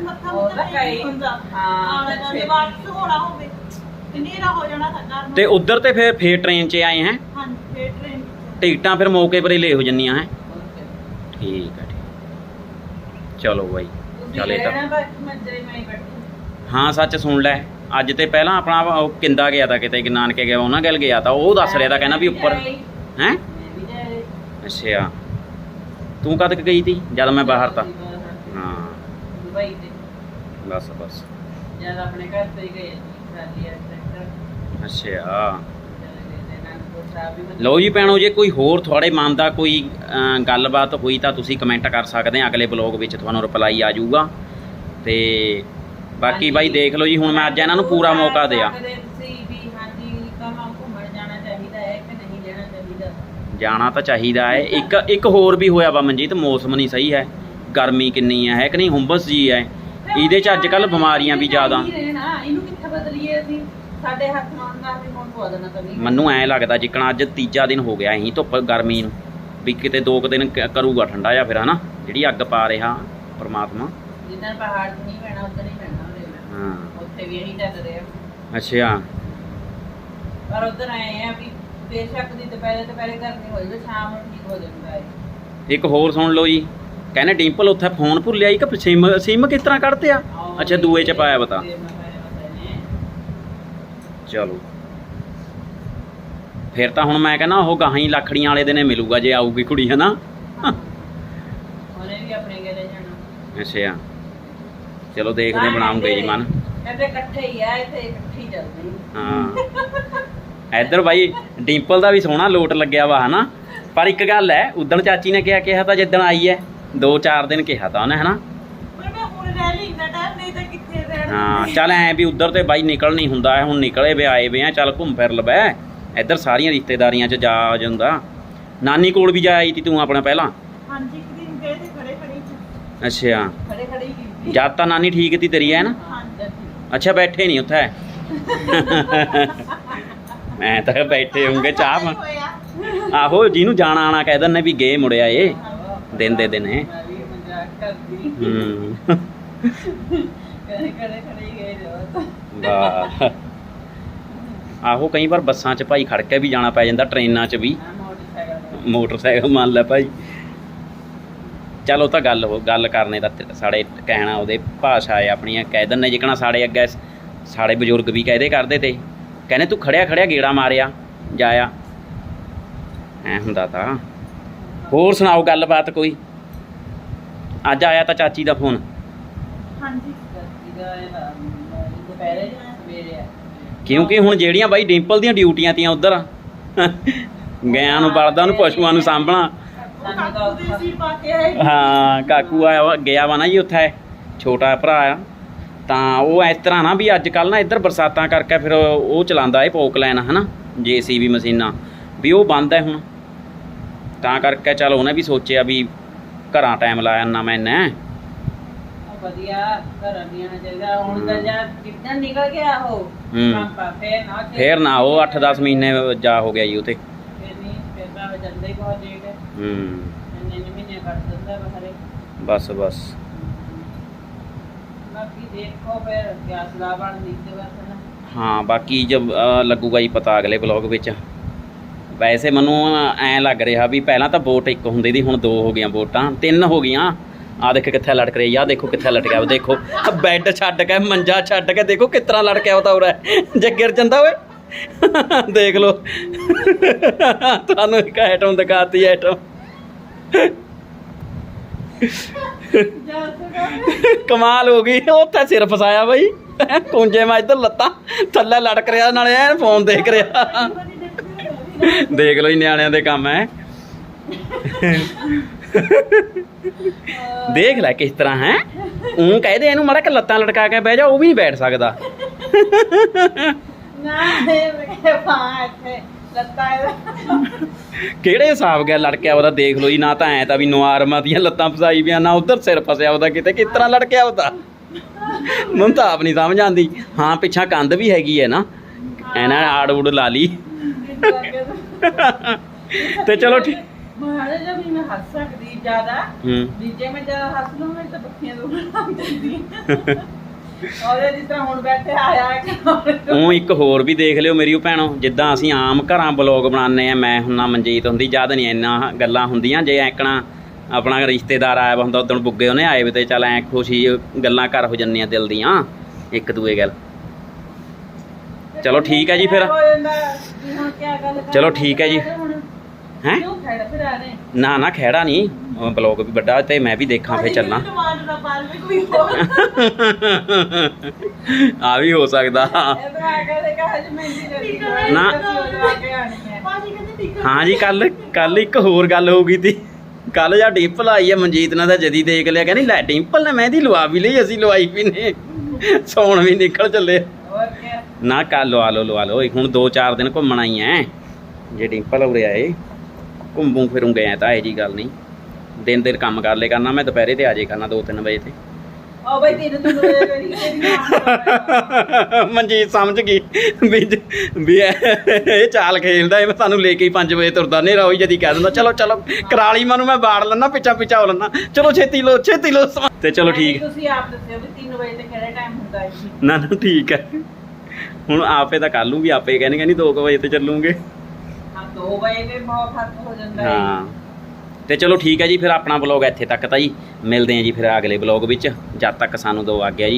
ਮੁੱਥਾ ਤਾਂ ਹਾਂ, ਹੋ। ਉਧਰ ਤੇ ਫਿਰ ਫੇਰ ਟ੍ਰੇਨ 'ਚ ਆਏ ਹੈ? ਹਾਂਜੀ ਫੇਰ ਟ੍ਰੇਨ ਟਿਕਟਾਂ ਫਿਰ ਮੌਕੇ ਪਰ ਹੀ ਲੈ ਹੋ ਜੰਨੀਆਂ ਹੈ. ਠੀਕ ਹੈ ਚਲੋ ਬਾਈ ਚੱਲ ਤਾਂ। ਹੀ ਸੱਚ ਸੁਣ ਲੈ ਅੱਜ ਤੇ ਪਹਿਲਾਂ ਆਪਣਾ ਉਹ ਕਿੰਦਾ ਗਿਆ ਤਾਂ ਕਿਤੇ ਨਾਨਕੇ ਗਿਆ ਉਹਨਾਂ ਗੱਲ ਗਿਆ ਤਾਂ ਉਹ ਦੱਸ ਰਿਹਾ ਤਾਂ ਕਹਿੰਦਾ ਵੀ ਉੱਪਰ ਹੈ? ਅੱਛਾ। ਤੂੰ ਕਦ ਗਈ ਤੀ ਜਦ ਮੈਂ ਬਾਹਰ ਤਾਂ? ਹਾਂ। ਦੁਬਈ ਤੇ। ਬਸ ਬਸ। ਜਦ ਆਪਣੇ ਘਰ ਤੇ ਗਏ ਸਾਲੀ ਸੈਕਟਰ ਅੱਛਾ ਚਲੇ ਗਏ ਤੇ ਅਨੰਦਪੁਰ ਸਾਹਿਬ ਵੀ ਮਤਲਬ- ਲਓ ਜੀ ਭੈਣੋ ਜੇ ਕੋਈ ਹੋਰ ਤੁਹਾਡੇ ਮਨ ਦਾ ਕੋਈ ਗੱਲਬਾਤ ਹੋਈ ਤਾਂ ਤੁਸੀਂ ਕਮੈਂਟ ਕਰ ਸਕਦੇ ਆ। ਅਗਲੇ ਬਲੌਗ ਵਿੱਚ ਤੁਹਾਨੂੰ ਰਿਪਲਾਈ ਆ ਜਾਊਗਾ। ਤੇ ਬਾਕੀ ਬਾਈ ਦੇਖ ਲਓ ਜੀ ਹੁਣ ਮੈਂ ਅੱਜ ਇਹਨਾਂ ਨੂੰ ਪੂਰਾ ਮੌਕਾ ਦਿਆ। ਜਾਣਾ ਤਾਂ ਚਾਹੀਦਾ ਹੈ। ਇੱਕ ਇੱਕ ਹੋਰ ਵੀ ਹੋਇਆ ਵਾ ਮਨਜੀਤ ਮੌਸਮ ਨਹੀਂ ਸਹੀ ਹੈ। ਗਰਮੀ ਕਿੰਨੀ ਹੈ ਹੈ ਕਿ ਨਹੀਂ? ਹੁੰਬਸ ਜੀ ਹੈ। ਇਹਦੇ 'ਚ ਅੱਜ ਕੱਲ੍ਹ ਬਿਮਾਰੀਆਂ ਵੀ ਜ਼ਿਆਦਾ। ਨਹੀਂ ਰਹਿਣਾ ਇਹਨੂੰ ਕਿੱਥੇ ਬਦਲੀਏ ਅਸੀਂ? ਸਾਡੇ ਹੱਥ ਨਾਲ ਨਾ ਵੀ ਮੋਨ ਪਵਾ ਦੇਣਾ ਕਦੀ ਮੈਨੂੰ ਐ ਲੱਗਦਾ ਜਿੱਕਣਾ ਅੱਜ ਤੀਜਾ ਦਿਨ ਹੋ ਗਿਆ ਇਹੀ ਧੁੱਪ ਗਰਮੀ ਨੂੰ। ਵੀ ਕਿਤੇ ਦੋ ਕੁ ਦਿਨ ਕ- ਕਰੂਗਾ ਠੰਡਾ ਜਾਂ ਫਿਰ ਹਨਾ? ਜਿਹੜੀ ਅੱਗ ਪਾ ਰਿਹਾ ਪ੍ਰਮਾਤਮਾ। ਜਿੱਦਾਂ ਪਹਾੜ 'ਚ ਨਹੀਂ ਪੈਣਾ ਉਦੋਂ ਨਹੀਂ ਪੈਣਾ ਉਰੇ ਮੈਂ ਹਾਂ। ਉੱਥੇ ਵੀ ਇਹੀ ਚੱਲ ਰਿਹਾ। ਅੱਛਾ। ਪਰ ਉਧਰ ਆਏ ਆ ਵੀ ਬੇਸ਼ੱਕ ਦੀ ਦੁਪਹਿਰੇ ਦੁਪਹਿਰੇ ਗਰਮੀ ਹੋ ਜਾਵੇ ਸ਼ਾਮ ਨੂੰ ਠੀਕ ਹੋ ਜਾਂਦਾ ਹੈ। ਇੱਕ ਹੋਰ ਸੁਣ ਲਓ ਜੀ। ਕਹਿੰਦੇ ਡਿੰਪਲ ਉੱਥੇ ਫੋਨ ਭੁੱਲਿਆ ਹੀ ਕਿ ਸਿਮ ਸਿਮ ਕਿਸ ਤਰ੍ਹਾਂ ਕੱਢਤੇ ਆ ਅੱਛਾ ਦੂਏ ਚ ਪਾਇਆ ਬਤਾ। ਚਲੋ। ਫਿਰ ਤਾਂ ਹੁਣ ਮੈਂ ਕਹਿੰਦਾ ਉਹ ਗਾਹਾਂ ਹੀ ਲੱਖੜੀਆਂ ਵਾਲੇ ਦਿਨੇ ਮਿਲੂਗਾ ਜੇ ਆਊਗੀ ਕੁੜੀ ਹਨਾ? ਅੱਛਾ। ਚਲੋ ਦੇਖਦੇ ਬਣਾਉਂਗੇ ਜੀ ਮਨ। ਕਹਿੰਦੇ ਇਕੱਠੇ ਹੀ ਆ ਇੱਥੇ ਇਕੱਠੀ ਚੱਲਦੀ। ਹਾਂ। ਇੱਧਰ ਬਾਈ ਡਿੰਪਲ ਦਾ ਵੀ ਸੋਹਣਾ ਲੋਟ ਲੱਗਿਆ ਵਾ ਹਨਾ? ਪਰ ਇੱਕ ਗੱਲ ਹੈ ਉਦਣ ਚਾਚੀ ਨੇ ਕਿਹਾ ਕਿਹਾ ਤਾਂ ਜਿੱਦਣ ਆਈ ਹੈ ਦੋ ਚਾਰ ਦਿਨ ਕਿਹਾ ਤਾਂ ਉਹਨੇ ਹਨਾ? ਪਰ ਮੈਂ ਹੁਣ ਰਹਿ ਲਈ ਇੰਨਾ ਟਾਈਮ ਨਹੀਂ ਤਾਂ ਹਾਂ ਚੱਲ ਐ ਵੀ ਉਧਰ ਤੇ ਬਾਈ ਨਿਕਲ ਨਹੀਂ ਹੁੰਦਾ ਹੁਣ ਨਿਕਲੇ ਵੇ ਆਏ ਵੇ ਆ ਚੱਲ ਘੁੰਮ ਫਿਰ ਲਵੈ ਇੱਧਰ ਸਾਰੀਆਂ ਰਿਸ਼ਤੇਦਾਰੀਆਂ 'ਚ ਜਾ ਆ ਜਾਂਦਾ। ਨਾਨੀ ਕੋਲ ਵੀ ਜਾ ਆਈ ਤੀ ਤੂੰ ਆਪਣਾ ਪਹਿਲਾਂ? ਹਾਂਜੀ ਇੱਕ ਦਿਨ ਗਏ ਤੇ ਖੜੇ ਖੜੇ ਅੱਛਾ। ਖੜੇ ਖੜੇ ਹੀ ਕੀਤੀ। ਜਦ ਤਾਂ ਨਾਨੀ ਠੀਕ ਤੀ ਤੇਰੀ ਹੈ ਨਾ ਹਾਂਜੀ। ਅੱਛਾ ਬੈਠੇ ਨਹੀਂ ਉੱਥੇ? ਮੈਂ ਤਾਂ ਬੈਠੇ ਹੋਣਗੇ ਚਾਹ ਆਹੋ ਜਿਹਨੂੰ ਜਾਣਾ ਆਣਾ ਕਹਿ ਦਿੰਦੇ ਵੀ ਗਏ ਮੁੜਿਆ ਏ ਦਿਨ ਦੇ ਦਿਨ ਹੂੰ। ਵਾਹ। ਆਹੋ ਕਈ ਵਾਰ ਬੱਸਾਂ 'ਚ ਭਾਈ ਖੜ ਕੇ ਵੀ ਜਾਣਾ ਪੈ ਜਾਂਦਾ ਟ੍ਰੇਨਾਂ 'ਚ ਵੀ। ਮੋਟਰਸਾਈਕਲ ਮੰਨ ਲੈ ਭਾਈ। ਚਲ ਤਾਂ ਗੱਲ ਹੋ ਗੱਲ ਕਰਨੇ ਦਾ ਸਾਡੇ ਕਹਿਣਾ ਉਹਦੇ ਭਾਸ਼ਾ ਹੈ ਆਪਣੀਆਂ ਕਹਿ ਦਿੰਨੇ ਜਿਕਣਾ ਸਾਡੇ ਅੱਗੇ ਸਾਡੇ ਬਜ਼ੁਰਗ ਵੀ ਕਹਦੇ ਕਰਦੇ ਤੇ। ਕਹਿੰਦੇ ਤੂੰ ਖੜਿਆ ਖੜਿਆ ਗੇੜਾ ਮਾਰਿਆ ਜਾਇਆ। ਐ ਹੁੰਦਾ ਤਾਂ। ਹੋਰ ਸੁਣਾਓ ਗੱਲਬਾਤ ਕੋਈ? ਅੱਜ ਆਇਆ ਤਾਂ ਚਾਚੀ ਦਾ ਫੋਨ। ਹਾਂਜੀ। ਸਵੇਰੇ ਆ ਕਿਉਂਕਿ ਹੁਣ ਜਿਹੜੀਆਂ ਬਾਈ ਡਿੰਪਲ ਦੀਆਂ ਡਿਊਟੀਆਂ ਤੀਆਂ ਉਧਰ ਗਿਆਂ ਨੂੰ ਬਲਦਾਂ ਨੂੰ ਪਸ਼ੂਆਂ ਨੂੰ ਸਾਂਭਣਾ ਉਹ ਕਾਕੂ ਦੇ ਸੀ ਪਾ ਕੇ ਆਏ ਹਾਂ ਕਾਕੂ ਆਇਆ ਵਾ- ਗਿਆ ਵਾ ਨਾ ਜੀ ਉੱਥੇ ਛੋਟਾ ਭਰਾ ਆ। ਤਾਂ ਉਹ ਇਸ ਤਰ੍ਹਾਂ ਨਾ ਵੀ ਅੱਜ ਕੱਲ ਨਾ ਇੱਧਰ ਬਰਸਾਤਾਂ ਕਰਕੇ ਫਿਰ ਉਹ ਚਲਾਉਂਦਾ ਏ ਪੋਕ ਲੈਣ ਹਨਾ ਜੀਸੀਬੀ ਮਸ਼ੀਨਾਂ ਵੀ ਉਹ ਬੰਦ ਹੈ ਹੁਣ। ਤਾਂ ਕਰਕੇ ਚਲ ਉਹਨੇ ਵੀ ਸੋਚਿਆ ਵੀ ਘਰਾਂ ਟਾਈਮ ਲਾਇਆ ਨਾ ਮੈਂ ਨੇ ਉਹ ਵਧੀਆ ਘਰਾਂ ਦੀਆਂ ਚਾਹੀਦਾ। ਹੁਣ ਤਾਂ ਜਾਂ ਕਿੱਦਾਂ ਨਿਕਲ ਗਿਆ ਉਹ ਹੂੰ। ਪਾਪਾ ਫੇਰ ਨਾ ਕਿ- ਫੇਰ ਨਾ ਉਹ 8-10 ਮਹੀਨੇ ਜਾ ਹੋ ਗਿਆ ਜੀ ਉਹ ਤੇ ਫੇਰ ਨਹੀਂ ਫੇਰ ਤਾਂ ਉਹ ਜਾਂਦਾ ਹੀ ਬਹੁਤ ਲੇਟ ਹੈ ਹੂੰ। ਇੰਨੇ ਇੰਨੇ ਮਹੀਨੇ ਕੱਢ ਦਿੰਦਾ ਬਹਰੇ ਬਸ ਬਸ। ਬਾਕੀ ਦੇਖੋ ਫਿਰ ਕਿਆ ਸਲਾਹ ਬਣਦੀ ਤੇ ਬਸ ਨਾ ਹਾਂ ਬਾਕੀ ਜਬ ਅ, ਲੱਗੂਗਾ ਜੀ ਪਤਾ ਅਗਲੇ ਬਲੌਗ ਵਿੱਚ। ਵੈਸੇ ਮੈਨੂੰ ਐ ਲੱਗ ਰਿਹਾ ਵੀ ਪਹਿਲਾਂ ਤਾਂ ਵੋਟ ਇੱਕ ਹੁੰਦੀ ਦੀ ਹੁਣ ਦੋ ਹੋ ਗਈਆਂ ਵੋਟਾਂ। ਤਿੰਨ ਹੋ ਗਈਆਂ। ਆ ਦੇਖੋ ਕਿੱਥੇ ਲਟਕ ਰਹੀ ਆ, ਆਹ ਦੇਖੋ ਕਿੱਥੇ ਲਟਕਿਆ ਵਾ ਦੇਖੋ। ਬੈੱਡ ਛੱਡ ਕੇ, ਮੰਜਾ ਛੱਡ ਕੇ, ਦੇਖੋ ਕਿਸ ਤਰ੍ਹਾਂ ਲਟਕਿਆ ਉਹਦਾ ਉਰੇ। ਜੇ ਗਿਰ ਜਾਂਦਾ ਓਏ। ਦੇਖ ਲਓ। ਤੁਹਾਨੂੰ ਇੱਕ ਆਈਟਮ ਦਿਖਾਤੀ ਆਈਟਮ ਕਮਾਲ ਹੋ ਗਈ, ਉੱਥੇ ਸਿਰ ਫਸਾਇਆ ਬਈ। ਕੁੰਜੇ ਮੈਂ ਇੱਧਰ ਲੱਤਾਂ ਥੱਲੇ ਲਟਕ ਰਿਹਾ, ਨਾਲੇ ਐ ਫੋਨ ਦੇਖ ਰਿਹਾ। ਦੇਖ ਲਓ ਜੀ, ਨਿਆਣਿਆਂ ਦੇ ਕੰਮ ਹੈ। ਦੇਖ ਲੈ ਕਿਸ ਤਰ੍ਹਾਂ ਹੈ। ਉਹ ਕਹਦੇ ਇਹਨੂੰ ਮੜਾ ਕਿ ਲੱਤਾਂ ਲਟਕਾ ਕੇ ਬਹਿ ਜਾ ਉਹ ਵੀ ਨਹੀਂ ਬੈਠ ਸਕਦਾ। ਨਾ ਲੱਤਾਂ ਕਿਹੜੇ ਹਿਸਾਬ ਗਿਆ ਲੜਕਿਆ ਉਹਦਾ ਦੇਖ ਲਓ ਜੀ ਨਾ ਤਾਂ ਐ ਤਾਂ ਵੀ ਨਵਾਰਮਾ ਦੀਆਂ ਲੱਤਾਂ ਫਸਾਈ ਪਿਆ ਨਾ ਉਧਰ ਸਿਰ ਫਸਿਆ ਉਹਦਾ ਕਿਤੇ ਕਿਸ ਤਰ੍ਹਾਂ ਲੜਕਿਆ ਉਹਦਾ? ਮੈਨੂੰ ਤਾਂ ਆਪ ਨਹੀਂ ਸਮਝ ਆਉਂਦੀ। ਹਾਂ ਪਿੱਛਾ ਕੰਧ ਵੀ ਹੈਗੀ ਹੈ ਨਾ। ਐਨਾ ਆੜ ਉੜ ਲਾ ਲਈ। ਤੇ ਚਲੋ ਠੀਕ ਮਾਰੇ ਜਦ ਵੀ ਮੈਂ ਹੱਸ ਸਕਦੀ ਜ਼ਿਆਦਾ। ਹੂੰ। ਵੀ ਜੇ ਮੈਂ ਜ਼ਿਆਦਾ ਹੱਸ ਲਵਾਂ ਤਾਂ ਬੱਖੀਆਂ ਦੁਖਣ ਲੱਗ ਜਾਂਦੀਆਂ ਉਹਦੇ ਜਿਸ ਤਰ੍ਹਾਂ ਹੁਣ ਬੈਠੇ ਆਇਆ ਕਿ ਉਹ ਇੱਕ ਹੋਰ ਵੀ ਦੇਖ ਲਿਓ ਮੇਰੀ ਉਹ ਭੈਣੋ ਜਿੱਦਾਂ ਅਸੀਂ ਆਮ ਘਰਾਂ ਬਲੌਗ ਬਣਾਉਂਦੇ ਆ ਮੈਂ ਹੁੰਨਾ ਮਨਜੀਤ ਹੁੰਦੀ ਜਦ ਨਹੀਂ ਇੰਨਾ ਗੱਲਾਂ ਹੁੰਦੀਆਂ ਜੇ ਐਕਣਾ ਆਪਣਾ ਰਿਸ਼ਤੇਦਾਰ ਆਇਆ ਹੁੰਦਾ ਉਦੋਂ ਬੁੱਗੇ ਉਹਨੇ ਆਏ ਵੇ ਤੇ ਚੱਲ ਐ ਖੁਸ਼ੀ ਗੱਲਾਂ ਕਰ ਹੋ ਜੰਨੀਆਂ ਦਿਲ ਦੀਆਂ ਇੱਕ ਦੂਏ ਗੱਲ। ਚਲੋ ਠੀਕ ਹੈ ਜੀ ਫਿਰ। ਚਲੋ ਠੀਕ ਹੈ ਜੀ। ਹੈਂ? ਕਿਉਂ ਖੜ ਫਿਰ ਆ ਰਹੇ? ਨਾ ਨਾ ਖਹਿੜਾ ਨਹੀਂ ਬਲੌਗ ਵੀ ਵੱਡਾ ਤੇ ਮੈਂ ਵੀ ਦੇਖਾਂ ਫੇਰ ਚੱਲਾਂ। ਟਮਾਟਰ ਦਾ ਪਾਲ ਵੀ ਕੋਈ ਹੋਰ। ਆ ਵੀ ਹੋ ਸਕਦਾ। ਨਾ। ਹੈ। ਪਾਜੀ ਕਹਿੰਦੇ ਟਿੱਕਾ ਹਾਂ ਜੀ ਕੱਲ ਕੱਲ ਇੱਕ ਹੋਰ ਗੱਲ ਹੋ ਗਈ ਤੀ। ਕੱਲ ਜਾਂ ਡਿੰਪਲ ਆਈ ਹੈ ਮਨਜੀਤ ਨੇ ਤਾਂ ਜਦੀ ਦੇਖ ਲਿਆ ਕਹਿੰਦੀ ਲੈ ਡਿੰਪਲ ਨੇ ਮਹਿੰਦੀ ਲਵਾ ਵੀ ਲਈ ਅਸੀਂ ਲਵਾਈ ਵੀ ਨੇ। ਸੌਣ ਵੀ ਨਿਕਲ ਚੱਲੇ ਨਾ ਕੱਲ ਲਵਾ ਲਓ ਲਵਾ ਲਓ। ਹੁਣ 2-4 ਦਿਨ ਘੁੰਮਣਾ ਹੀ ਐ। ਜੇ ਡਿੰਪਲ ਉਰੇ ਆਏ ਘੁੰਮੂ ਫਿਰੂੰਗੇ ਐ ਤਾਂ ਇਹ ਜੀ ਗੱਲ ਨਹੀਂ। ਦਿਨ ਦਿਨ ਕੰਮ ਕਰ ਲੈ ਕਰਨਾ ਮੈਂ ਦੁਪਹਿਰੇ ਤੇ ਆ ਜੇ ਕਰਨਾ 2-3 ਵਜੇ ਤੇ। ਉਹ ਬਈ ਤੈਨੂੰ ਮੇਰੀ [laughs] ਮਨਜੀਤ ਸਮਝ ਗਈ ਵੀ ਜ- ਵੀ ਇਹ ਇਹ ਚਾਲ ਖੇਲਦਾ ਇਹ ਸਾਨੂੰ ਲੈ ਕੇ ਹੀ 5 ਵਜੇ ਤੁਰਦਾ ਨੇਰਾ ਹੋਈ ਜਦੀ ਕਹਿ ਦਿੰਦਾ ਚਲੋ ਚਲੋ ਕਰਾਲੀ ਮਨੂੰ ਮੈਂ ਬਾੜ ਲੈਣਾ ਪਿੱਛਾ ਪਿੱਛਾ ਹੋ ਲੈਣਾ ਚਲੋ ਛੇਤੀ ਲੋ ਛੇਤੀ ਲੋ ਤੇ ਚਲੋ ਠੀਕ। ਤੁਸੀਂ ਆਪ ਦੱਸਿਓ ਵੀ 3 ਵਜੇ ਤੇ ਕਿਹੜਾ ਟਾਈਮ ਹੁੰਦਾ ਹੈ ਨਾ ਨਾ ਠੀਕ ਹੈ। ਹੁਣ ਆਪੇ ਤਾਂ ਕੱਲ ਨੂੰ ਵੀ ਆਪੇ ਕਹਿੰਦੇ ਕਹਿੰਦੀ 2 ਵਜੇ ਤੇ ਚੱਲੂਗੇ। ਹਾਂ 2 ਵਜੇ ਤੇ ਬਹੁਤ ਫ਼ਰਕ ਹੋ ਜਾਂਦਾ ਹੈ। ਹਾਂ। ਤੇ ਚਲੋ ਠੀਕ ਹੈ ਜੀ, ਫਿਰ ਆਪਣਾ ਬਲੌਗ ਇੱਥੇ ਤੱਕ ਤਾਂ ਜੀ। ਮਿਲਦੇ ਹਾਂ ਜੀ ਫਿਰ ਅਗਲੇ ਬਲੌਗ ਵਿੱਚ। ਜਦ ਤੱਕ ਸਾਨੂੰ ਦੋ ਆ ਗਿਆ ਜੀ।